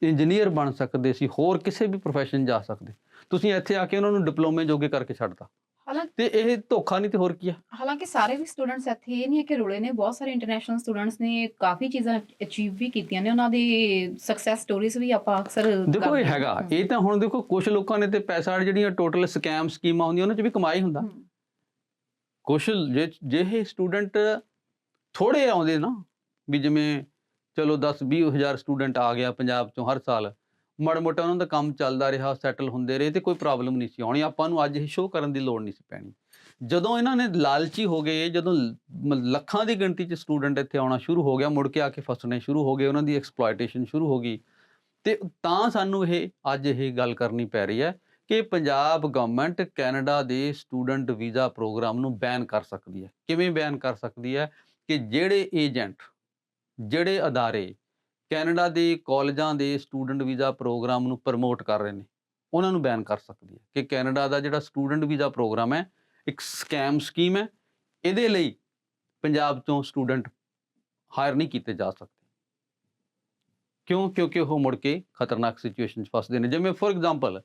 ਇੰਜੀਨੀਅਰ ਬਣ ਸਕਦੇ ਸੀ ਹੋਰ ਕਿਸੇ ਵੀ profession ਜਾ ਸਕਦੇ। ਤੁਸੀਂ ਇੱਥੇ ਆ ਕੇ ਉਹਨਾਂ ਨੂੰ ਡਿਪਲੋਮੇ ਜੋਗੇ ਕਰਕੇ ਛੱਡਤਾ। ਹਾਲਾਂਕਿ ਤੇ ਇਹ ਧੋਖਾ ਨਹੀਂ ਤੇ ਹੋਰ ਕੀ ਆ? ਹਾਲਾਂਕਿ ਸਾਰੇ ਵੀ ਸਟੂਡੈਂਟਸ ਇੱਥੇ ਇਹ ਨਹੀਂ ਹੈ ਕਿ ਰੁਲੇ ਨੇ ਬਹੁਤ ਸਾਰੇ ਇੰਟਰਨੈਸ਼ਨਲ ਸਟੂਡੈਂਟਸ ਨੇ ਕਾਫੀ ਚੀਜ਼ਾਂ ਅਚੀਵ ਵੀ ਕੀਤੀਆਂ ਨੇ ਉਹਨਾਂ ਦੀ ਸਕਸੈਸ ਸਟੋਰੀਜ਼ ਵੀ ਆਪਾਂ ਅਕਸਰ ਦੇਖੋ ਇਹ। ਹੈਗਾ। ਇਹ ਤਾਂ ਹੁਣ ਦੇਖੋ ਕੁਝ ਲੋਕਾਂ ਨੇ ਤੇ ਪੈਸਾ ਜਿਹੜੀਆਂ ਟੋਟਲ ਸਕੈਮ ਸਕੀਮਾਂ ਹੁੰਦੀਆਂ ਉਹਨਾਂ 'ਚ ਵੀ ਕਮਾਈ ਹੁੰਦਾ। ਕੁਛ ਜੇ ਜੇ ਇਹ ਸਟੂਡੈਂਟ ਥੋੜੇ ਆਉਂਦੇ ਨਾ, ਵੀ ਜਿਵੇਂ ਚਲੋ 10 20 ਹਜ਼ਾਰ ਸਟੂਡੈਂਟ ਆ ਗਿਆ ਪੰਜਾਬ ਚੋਂ ਹਰ ਸਾਲ, ਮਾੜਾ ਮੋਟਾ ਉਹਨਾਂ ਦਾ ਕੰਮ ਚੱਲਦਾ ਰਿਹਾ, ਸੈਟਲ ਹੁੰਦੇ ਰਹੇ ਤੇ ਕੋਈ ਪ੍ਰੋਬਲਮ ਨਹੀਂ ਸੀ ਆਉਣੀ, ਆਪਾਂ ਨੂੰ ਅੱਜ ਇਹ ਸ਼ੋਅ ਕਰਨ ਦੀ ਲੋੜ ਨਹੀਂ ਸੀ ਪੈਣੀ। ਜਦੋਂ ਇਹਨਾਂ ਨੇ ਲਾਲਚੀ ਹੋ ਗਏ, ਜਦੋਂ ਮ- ਲੱਖਾਂ ਦੀ ਗਿਣਤੀ 'ਚ ਸਟੂਡੈਂਟ ਇੱਥੇ ਆਉਣਾ ਸ਼ੁਰੂ ਹੋ ਗਿਆ, ਮੁੜ ਕੇ ਆ ਕੇ ਫਸਣੇ ਸ਼ੁਰੂ ਹੋ ਗਏ, ਉਹਨਾਂ ਦੀ ਐਕਸਪਲੋਇਟੇਸ਼ਨ ਸ਼ੁਰੂ ਹੋ ਗਈ, ਤੇ ਤਾਂ ਸਾਨੂੰ ਇਹ ਅੱਜ ਇਹ ਗੱਲ ਕਰਨੀ ਪੈ ਰਹੀ ਹੈ ਕਿ ਪੰਜਾਬ ਗਵਰਨਮੈਂਟ ਕੈਨੇਡਾ ਦੇ ਸਟੂਡੈਂਟ ਵੀਜ਼ਾ ਪ੍ਰੋਗਰਾਮ ਨੂੰ ਬੈਨ ਕਰ ਸਕਦੀ ਹੈ। ਕਿਵੇਂ ਬੈਨ ਕਰ ਸਕਦੀ ਹੈ ਕਿ ਜਿਹੜੇ ਏਜੰਟ, ਜਿਹੜੇ ਅਦਾਰੇ ਕੈਨੇਡਾ ਦੇ ਕਾਲਜਾਂ ਦੇ ਸਟੂਡੈਂਟ ਵੀਜ਼ਾ ਪ੍ਰੋਗਰਾਮ ਨੂੰ ਪ੍ਰਮੋਟ ਕਰ ਰਹੇ ਨੇ, ਉਹਨਾਂ ਨੂੰ ਬੈਨ ਕਰ ਸਕਦੀ ਹੈ ਕਿ ਕੈਨੇਡਾ ਦਾ ਜਿਹੜਾ ਸਟੂਡੈਂਟ ਵੀਜ਼ਾ ਪ੍ਰੋਗਰਾਮ ਹੈ, ਇੱਕ ਸਕੈਮ ਸਕੀਮ ਹੈ, ਇਹਦੇ ਲਈ ਪੰਜਾਬ ਤੋਂ ਸਟੂਡੈਂਟ ਹਾਇਰ ਨਹੀਂ ਕੀਤੇ ਜਾ ਸਕਦੇ। ਕਿਉਂ? ਕਿਉਂਕਿ ਉਹ ਮੁੜ ਕੇ ਖਤਰਨਾਕ ਸਿਚੁਏਸ਼ਨ 'ਚ ਫਸਦੇ ਨੇ। ਜਿਵੇਂ ਫੋਰ ਐਗਜ਼ਾਮਪਲ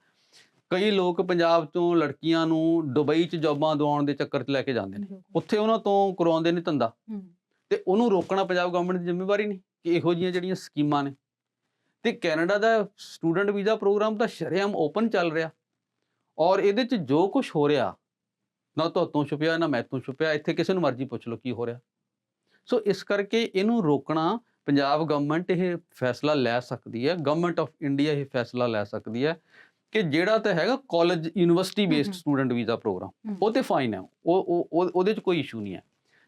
ਕਈ ਲੋਕ ਪੰਜਾਬ ਤੋਂ ਲੜਕੀਆਂ ਨੂੰ ਦੁਬਈ 'ਚ ਜੌਬਾਂ ਦਿਵਾਉਣ ਦੇ ਚੱਕਰ 'ਚ ਲੈ ਕੇ ਜਾਂਦੇ ਨੇ। ਉੱਥੇ ਉਹਨਾਂ ਤੋਂ ਕਰਵਾਉਂਦੇ ਨੇ ਧੰਦਾ। ਤੇ ਉਹਨੂੰ ਰੋਕਣਾ ਪੰਜਾਬ ਗਵਰਨਮੈਂਟ ਦੀ ਜ਼ਿੰਮੇਵਾਰੀ ਨਹੀਂ ਕਿ ਇਹੋ ਜਿਹੀਆਂ ਜਿਹੜੀਆਂ ਸਕੀਮਾਂ ਨੇ। ਤੇ ਕੈਨੇਡਾ ਦਾ ਸਟੂਡੈਂਟ ਵੀਜ਼ਾ ਪ੍ਰੋਗਰਾਮ ਤਾਂ ਸ਼ਰੇਆਮ ਓਪਨ ਚੱਲ ਰਿਹਾ। ਔਰ ਇਹਦੇ 'ਚ ਜੋ ਕੁਝ ਹੋ ਰਿਹਾ ਨਾ ਤੁਹਾਤੋਂ ਛੁਪਿਆ ਨਾ ਮੈਥੋਂ ਛੁਪਿਆ ਇੱਥੇ ਕਿਸੇ ਨੂੰ ਮਰਜ਼ੀ ਪੁੱਛ ਲਓ ਕੀ ਹੋ ਰਿਹਾ। ਸੋ ਇਸ ਕਰਕੇ ਇਹਨੂੰ ਰੋਕਣਾ ਪੰਜਾਬ ਗਵਰਨਮੈਂਟ ਇਹ ਫੈਸਲਾ ਲੈ ਸਕਦੀ ਹੈ ਗਵਰਨਮੈਂਟ ਆਫ ਇੰਡੀਆ ਇਹ ਫੈਸਲਾ ਲੈ ਸਕਦੀ ਹੈ। ਕਿ ਜਿਹੜਾ ਤਾਂ ਹੈਗਾ college university based. Student visa program ਉਹ ਤੇ ਫਾਈਨ ਹੈ। ਉਹ ਉਹ ਉਹ- ਉਹਦੇ 'ਚ ਕੋਈ ਇਸ਼ੂ ਨਹੀਂ ਹੈ।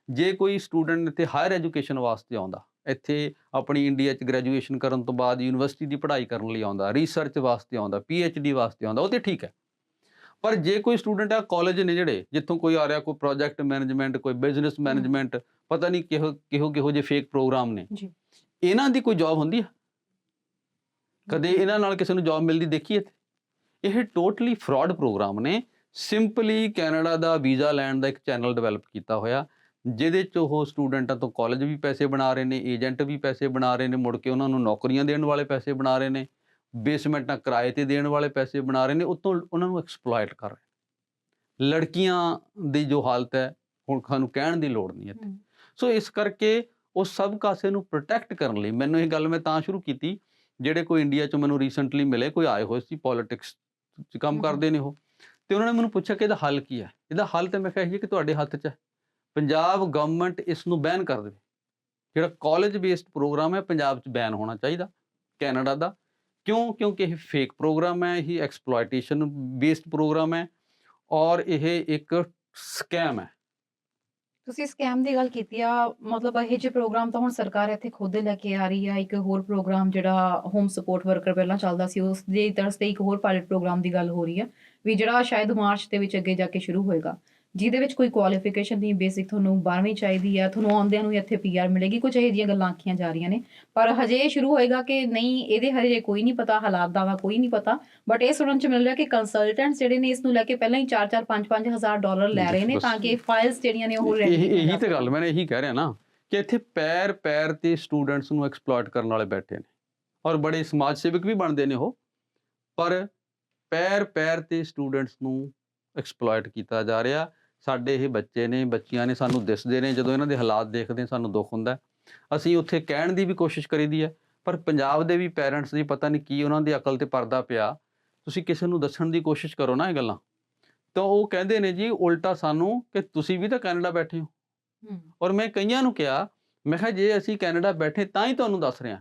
ਜੇ ਕੋਈ ਸਟੂਡੈਂਟ ਇੱਥੇ ਹਾਇਰ ਐਜੂਕੇਸ਼ਨ ਵਾਸਤੇ ਆਉਂਦਾ ਇੱਥੇ ਆਪਣੀ ਇੰਡੀਆ 'ਚ ਗ੍ਰੈਜੂਏਸ਼ਨ ਕਰਨ ਤੋਂ ਬਾਅਦ ਯੂਨੀਵਰਸਿਟੀ ਦੀ ਪੜ੍ਹਾਈ ਕਰਨ ਲਈ ਆਉਂਦਾ ਰਿਸਰਚ ਵਾਸਤੇ ਆਉਂਦਾ ਡੀ ਵਾਸਤੇ ਆਉਂਦਾ ਉਹ ਤੇ ਠੀਕ ਹੈ। ਪਰ ਜੇ ਕੋਈ ਸਟੂਡੈਂਟ ਆ ਕਾਲਜ ਨੇ ਜਿਹੜੇ ਜਿੱਥੋਂ ਕੋਈ ਆ ਰਿਹਾ ਕੋਈ ਪ੍ਰੋਜੈਕਟ ਮੈਨੇਜਮੈਂਟ ਕੋਈ ਬਿਜ਼ਨਸ ਮੈਨੇਜਮੈਂਟ ਪਤਾ ਨਹੀਂ ਕਿਹੋ ਕਿਹੋ ਕਿਹੋ ਜਿਹੇ ਫੇਕ ਪ੍ਰੋਗਰਾਮ ਨੇ। ਜੀ। ਇਹਨਾਂ ਦੀ ਕੋਈ ਜੌਬ ਹੁੰਦੀ ਹੈ? ਕਦੇ ਇਹਨਾਂ ਨਾਲ ਕਿਸੇ ਨੂੰ ਜੌਬ ਮਿਲਦੀ ਦੇਖੀ ਇੱਥੇ? ਇਹ ਟੋਟਲੀ ਫਰਾਡ ਪ੍ਰੋਗਰਾਮ ਨੇ। ਸਿੰਪਲੀ ਕੈਨੇਡਾ ਦਾ ਵੀਜ਼ਾ ਲੈਣ ਦਾ ਇੱਕ ਚੈਨਲ ਡਿਵੈਲਪ ਕੀਤਾ ਹੋਇਆ। ਜਿਹਦੇ 'ਚ ਉਹ ਸਟੂਡੈਂਟਾਂ ਤੋਂ ਕਾਲਜ ਵੀ ਪੈਸੇ ਬਣਾ ਰਹੇ ਨੇ ਏਜੰਟ ਵੀ ਪੈਸੇ ਬਣਾ ਰਹੇ ਨੇ ਮੁੜ ਕੇ ਉਹਨਾਂ ਨੂੰ ਨੌਕਰੀਆਂ ਦੇਣ ਵਾਲੇ ਪੈਸੇ ਬਣਾ ਰਹੇ ਨੇ ਬੇਸਮੈਂਟਾਂ ਕਿਰਾਏ ਤੇ ਦੇਣ ਵਾਲੇ ਪੈਸੇ ਬਣਾ ਰਹੇ ਨੇ ਉਤੋਂ ਉਹਨਾਂ ਨੂੰ ਐਕਸਪਲੋਇਟ ਕਰ ਰਹੇ ਲੜਕੀਆਂ ਦੀ ਜੋ ਹਾਲਤ ਹੈ ਹੁਣ ਸਾਨੂੰ ਕਹਿਣ ਦੀ ਲੋੜ ਨਹੀਂ ਇੱਥੇ। ਸੋ ਇਸ ਕਰਕੇ ਉਹ ਸਭ ਕਾਸੇ ਨੂੰ ਪ੍ਰੋਟੈਕਟ ਕਰਨ ਲਈ ਮੈਨੂੰ ਇਹ ਗੱਲ ਮੈਂ ਤਾਂ ਸ਼ੁਰੂ ਕੀਤੀ ਜਿਹੜੇ ਕੋਈ ਇੰਡੀਆ ਚ ਮੈਨੂੰ ਰੀਸੈਂਟਲੀ ਮਿਲੇ ਕੋਈ ਆਏ ਹੋਏ ਸੀ ਪੋਲਿਟਿਕਸ ਚ ਕੰਮ। ਕਰਦੇ ਨੇ ਉਹ। ਤੇ ਉਹਨਾਂ ਨੇ ਮੈਨੂੰ ਪੁੱਛਿਆ ਕਿ ਇਹਦਾ ਹੱਲ ਕੀ ਹੈ ਇਹਦਾ ਹੱਲ ਤੇ ਮੈਂ ਕਿਹਾ ਇਹ ਕਿ ਤੁਹਾਡੇ ਹੱਥ 'ਚ ਹੈ ਪੰਜਾਬ ਗਵਰਨਮੈਂਟ ਇਸ ਨੂੰ ਬੈਨ ਕਰ ਦੇਵੇ। ਜਿਹੜਾ ਕਾਲਜ ਬੇਸਡ ਪ੍ਰੋਗਰਾਮ ਹੈ ਪੰਜਾਬ 'ਚ ਬੈਨ ਹੋਣਾ ਚਾਹੀਦਾ ਕੈਨੇਡਾ ਦਾ। ਕਿਉਂ? ਕਿਉਂਕਿ ਇਹ ਫੇਕ ਪ੍ਰੋਗਰਾਮ ਹੈ ਇਹ ਐਕਸਪਲੋਇਟੇਸ਼ਨ ਬੇਸਡ ਪ੍ਰੋਗਰਾਮ ਹੈ। ਔਰ ਇਹ ਇੱਕ ਸਕੈਮ ਹੈ। ਤੁਸੀਂ ਸਕੈਮ ਦੀ ਗੱਲ ਕੀਤੀ ਆ, ਮਤਲਬ ਇਹ ਜਿਹੇ ਪ੍ਰੋਗਰਾਮ ਤਾਂ ਹੁਣ ਸਰਕਾਰ ਇੱਥੇ ਖੁਦ ਲੈ ਕੇ ਆ ਰਹੀ ਆ, ਇੱਕ ਹੋਰ ਪ੍ਰੋਗਰਾਮ ਜਿਹੜਾ ਹੋਮ ਸਪੋਰਟ ਵਰਕਰ ਪਹਿਲਾਂ ਚੱਲਦਾ ਸੀ, ਉਸ ਦੇ ਤਰਸ ਤੇ ਇੱਕ ਹੋਰ ਪਾਇਲਟ ਪ੍ਰੋਗਰਾਮ ਦੀ ਗੱਲ ਹੋ ਰਹੀ ਆ, ਵੀ ਜਿਹੜਾ ਸ਼ਾਇਦ ਮਾਰਚ ਦੇ ਵਿੱਚ ਅੱਗੇ ਜਾ ਕੇ ਸ਼ੁਰੂ ਹੋਏਗਾ। ਜਿਹਦੇ ਵਿੱਚ ਕੋਈ ਕੁਆਲੀਫਿਕੇਸ਼ਨ ਨਹੀਂ ਬੇਸਿਕ ਤੁਹਾਨੂੰ 12ਵੀਂ ਚਾਹੀਦੀ ਆ ਤੁਹਾਨੂੰ ਆਉਂਦਿਆਂ ਨੂੰ ਇੱਥੇ ਪੀਆਰ ਮਿਲੇਗੀ ਕੁਝ ਇਹੋ ਗੱਲਾਂ ਆਖੀਆਂ ਜਾ ਰਹੀਆਂ ਨੇ ਪਰ ਹਜੇ ਸ਼ੁਰੂ ਹੋਏਗਾ ਕਿ ਨਹੀਂ ਇਹਦੇ ਹਜੇ ਕੋਈ ਨਹੀਂ ਪਤਾ ਹਾਲਾਤ ਦਾ ਵਾ ਕੋਈ ਨਹੀਂ ਪਤਾ ਬਟ ਇਹ ਸੁਣਨ ਚ ਮਿਲ ਰਿਹਾ ਕਿ ਕੰਸਲਟੈਂਟਸ ਜਿਹੜੇ ਨੇ ਇਸ ਨੂੰ ਲੈ ਕੇ ਪਹਿਲਾਂ ਹੀ 4-4 5-5 ਹਜ਼ਾਰ ਡਾਲਰ ਲੈ ਰਹੇ ਨੇ। ਤਾਂ ਕਿ ਫਾਈਲਸ ਜਿਹੜੀਆਂ ਨੇ ਉਹ ready ਇਹੀ ਤੇ ਗੱਲ ਮੈਂ ਇਹੀ ਕਹਿ ਰਿਹਾ ਨਾ ਕਿ ਇੱਥੇ ਪੈਰ ਪੈਰ ਤੇ ਸਟੂਡੈਂਟਸ ਨੂੰ ਐਕਸਪਲੋਇਟ ਕਰਨ ਵਾਲੇ ਬੈਠੇ ਨੇ ਔਰ ਬੜੇ ਸਮਾਜ ਸੇਵਕ ਵੀ ਬਣਦੇ ਨੇ ਉਹ ਪਰ ਪੈਰ ਪੈਰ ਤੇ ਸਟੂਡੈਂਟਸ ਨੂੰ ਐਕਸਪਲੋਇਟ ਕੀਤਾ ਜਾ ਰਿਹਾ ਸਾਡੇ ਇਹ ਬੱਚੇ ਨੇ ਬੱਚੀਆਂ ਨੇ ਸਾਨੂੰ ਦਿਸਦੇ ਨੇ ਜਦੋਂ ਇਹਨਾਂ ਦੇ ਹਾਲਾਤ ਦੇਖਦੇ ਸਾਨੂੰ ਦੁੱਖ ਹੁੰਦਾ। ਅਸੀਂ ਉੱਥੇ ਕਹਿਣ ਦੀ ਵੀ ਕੋਸ਼ਿਸ਼ ਕਰੀਦੀ ਹੈ ਪਰ ਪੰਜਾਬ ਦੇ ਵੀ ਪੈਰੈਂਟਸ ਦੀ ਪਤਾ ਨਹੀਂ ਕੀ ਉਹਨਾਂ ਦੀ ਅਕਲ ਤੇ ਪਰਦਾ ਪਿਆ। ਤੁਸੀਂ ਕਿਸੇ ਨੂੰ ਦੱਸਣ ਦੀ ਕੋਸ਼ਿਸ਼ ਕਰੋ ਨਾ ਇਹ ਗੱਲਾਂ। ਤਾਂ ਉਹ ਕਹਿੰਦੇ ਨੇ ਜੀ ਉਲਟਾ ਸਾਨੂੰ ਕਿ ਤੁਸੀਂ ਵੀ ਤਾਂ ਕੈਨੇਡਾ ਬੈਠੇ ਹੋ। ਔਰ ਮੈਂ ਕਈਆਂ ਨੂੰ ਕਿਹਾ ਮੈਂ ਕਿਹਾ ਜੇ ਅਸੀਂ ਕੈਨੇਡਾ ਬੈਠੇ ਤਾਂ ਹੀ ਤੁਹਾਨੂੰ ਦੱਸ ਰਿਹਾ।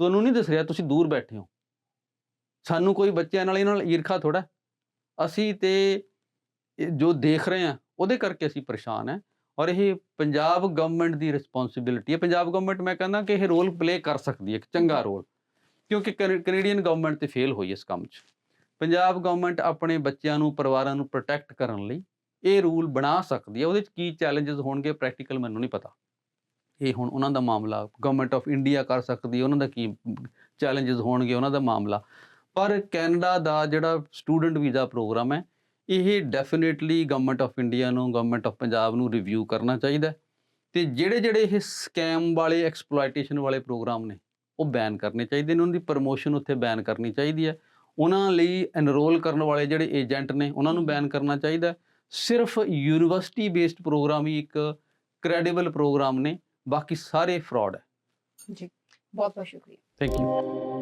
ਤੁਹਾਨੂੰ ਨਹੀਂ ਦੱਸ ਰਿਹਾ ਤੁਸੀਂ ਦੂਰ ਬੈਠੇ ਹੋ। ਸਾਨੂੰ ਕੋਈ ਬੱਚਿਆਂ ਨਾਲ ਇਹਨਾਂ ਨਾਲ ਈਰਖਾ ਥੋੜਾ ਅਸੀਂ ਤੇ ਜੋ ਦੇਖ ਰਹੇ ਹਾਂ ਉਹਦੇ ਕਰਕੇ ਅਸੀਂ ਪਰੇਸ਼ਾਨ ਹੈ ਔਰ ਇਹ ਪੰਜਾਬ ਗਵਰਨਮੈਂਟ ਦੀ ਰਿਸਪੌਂਸਿਬਿਲਿਟੀ ਹੈ। ਪੰਜਾਬ ਗਵਰਨਮੈਂਟ ਮੈਂ ਕਹਿੰਦਾ ਕਿ ਇਹ ਰੋਲ ਪਲੇ ਕਰ ਸਕਦੀ ਹੈ ਇੱਕ ਚੰਗਾ ਰੋਲ ਕਿਉਂਕਿ ਕੈਨੇ- ਕੈਨੇਡੀਅਨ ਗਵਰਨਮੈਂਟ ਤੇ ਫੇਲ ਹੋਈ ਇਸ ਕੰਮ 'ਚ। ਪੰਜਾਬ ਗਵਰਨਮੈਂਟ ਆਪਣੇ ਬੱਚਿਆਂ ਨੂੰ ਪਰਿਵਾਰਾਂ ਨੂੰ ਪ੍ਰੋਟੈਕਟ ਕਰਨ ਲਈ ਇਹ ਰੂਲ ਬਣਾ ਸਕਦੀ ਹੈ। ਉਹਦੇ 'ਚ ਕੀ ਚੈਲੰਜਸ ਹੋਣਗੇ ਪ੍ਰੈਕਟੀਕਲ ਮੈਨੂੰ ਨਹੀਂ ਪਤਾ। ਇਹ ਹੁਣ ਉਹਨਾਂ ਦਾ ਮਾਮਲਾ ਗਵਰਨਮੈਂਟ ਆਫ ਇੰਡੀਆ ਕਰ ਸਕਦੀ ਹੈ ਉਹਨਾਂ ਦਾ ਕੀ ਚੈਲੰਜਸ ਹੋਣਗੇ ਉਹਨਾਂ ਦਾ ਮਾਮਲਾ। ਪਰ ਕੈਨੇਡਾ ਦਾ ਜਿਹੜਾ ਸਟੂਡੈਂਟ ਵੀਜ਼ਾ ਪ੍ਰੋਗਰਾਮ ਹੈ ਇਹ ਡੈਫੀਨੇਟਲੀ ਗਵਰਨਮੈਂਟ ਆਫ ਇੰਡੀਆ ਨੂੰ ਗਵਰਨਮੈਂਟ ਆਫ ਪੰਜਾਬ ਨੂੰ ਰਿਵਿਊ ਕਰਨਾ ਚਾਹੀਦਾ ਤੇ ਜਿਹੜੇ ਜਿਹੜੇ ਇਹ ਸਕੈਮ ਵਾਲੇ ਐਕਸਪਲੋਇਟੇਸ਼ਨ ਵਾਲੇ ਪ੍ਰੋਗਰਾਮ ਨੇ ਉਹ ਬੈਨ ਕਰਨੇ ਚਾਹੀਦੇ ਨੇ ਉਹਨਾਂ ਦੀ ਪ੍ਰਮੋਸ਼ਨ ਉੱਥੇ ਬੈਨ ਕਰਨੀ ਚਾਹੀਦੀ ਹੈ। ਉਹਨਾਂ ਲਈ ਐਨਰੋਲ ਕਰਨ ਵਾਲੇ ਜਿਹੜੇ ਏਜੰਟ ਨੇ ਉਹਨਾਂ ਨੂੰ ਬੈਨ ਕਰਨਾ ਚਾਹੀਦਾ। ਸਿਰਫ ਯੂਨੀਵਰਸਿਟੀ ਬੇਸਡ ਪ੍ਰੋਗਰਾਮ ਹੀ ਇੱਕ ਕ੍ਰੈਡੀਬਲ ਪ੍ਰੋਗਰਾਮ ਨੇ ਬਾਕੀ ਸਾਰੇ ਫਰਾਡ ਹੈ। ਜੀ ਬਹੁਤ ਬਹੁਤ ਸ਼ੁਕਰੀਆ। Thank you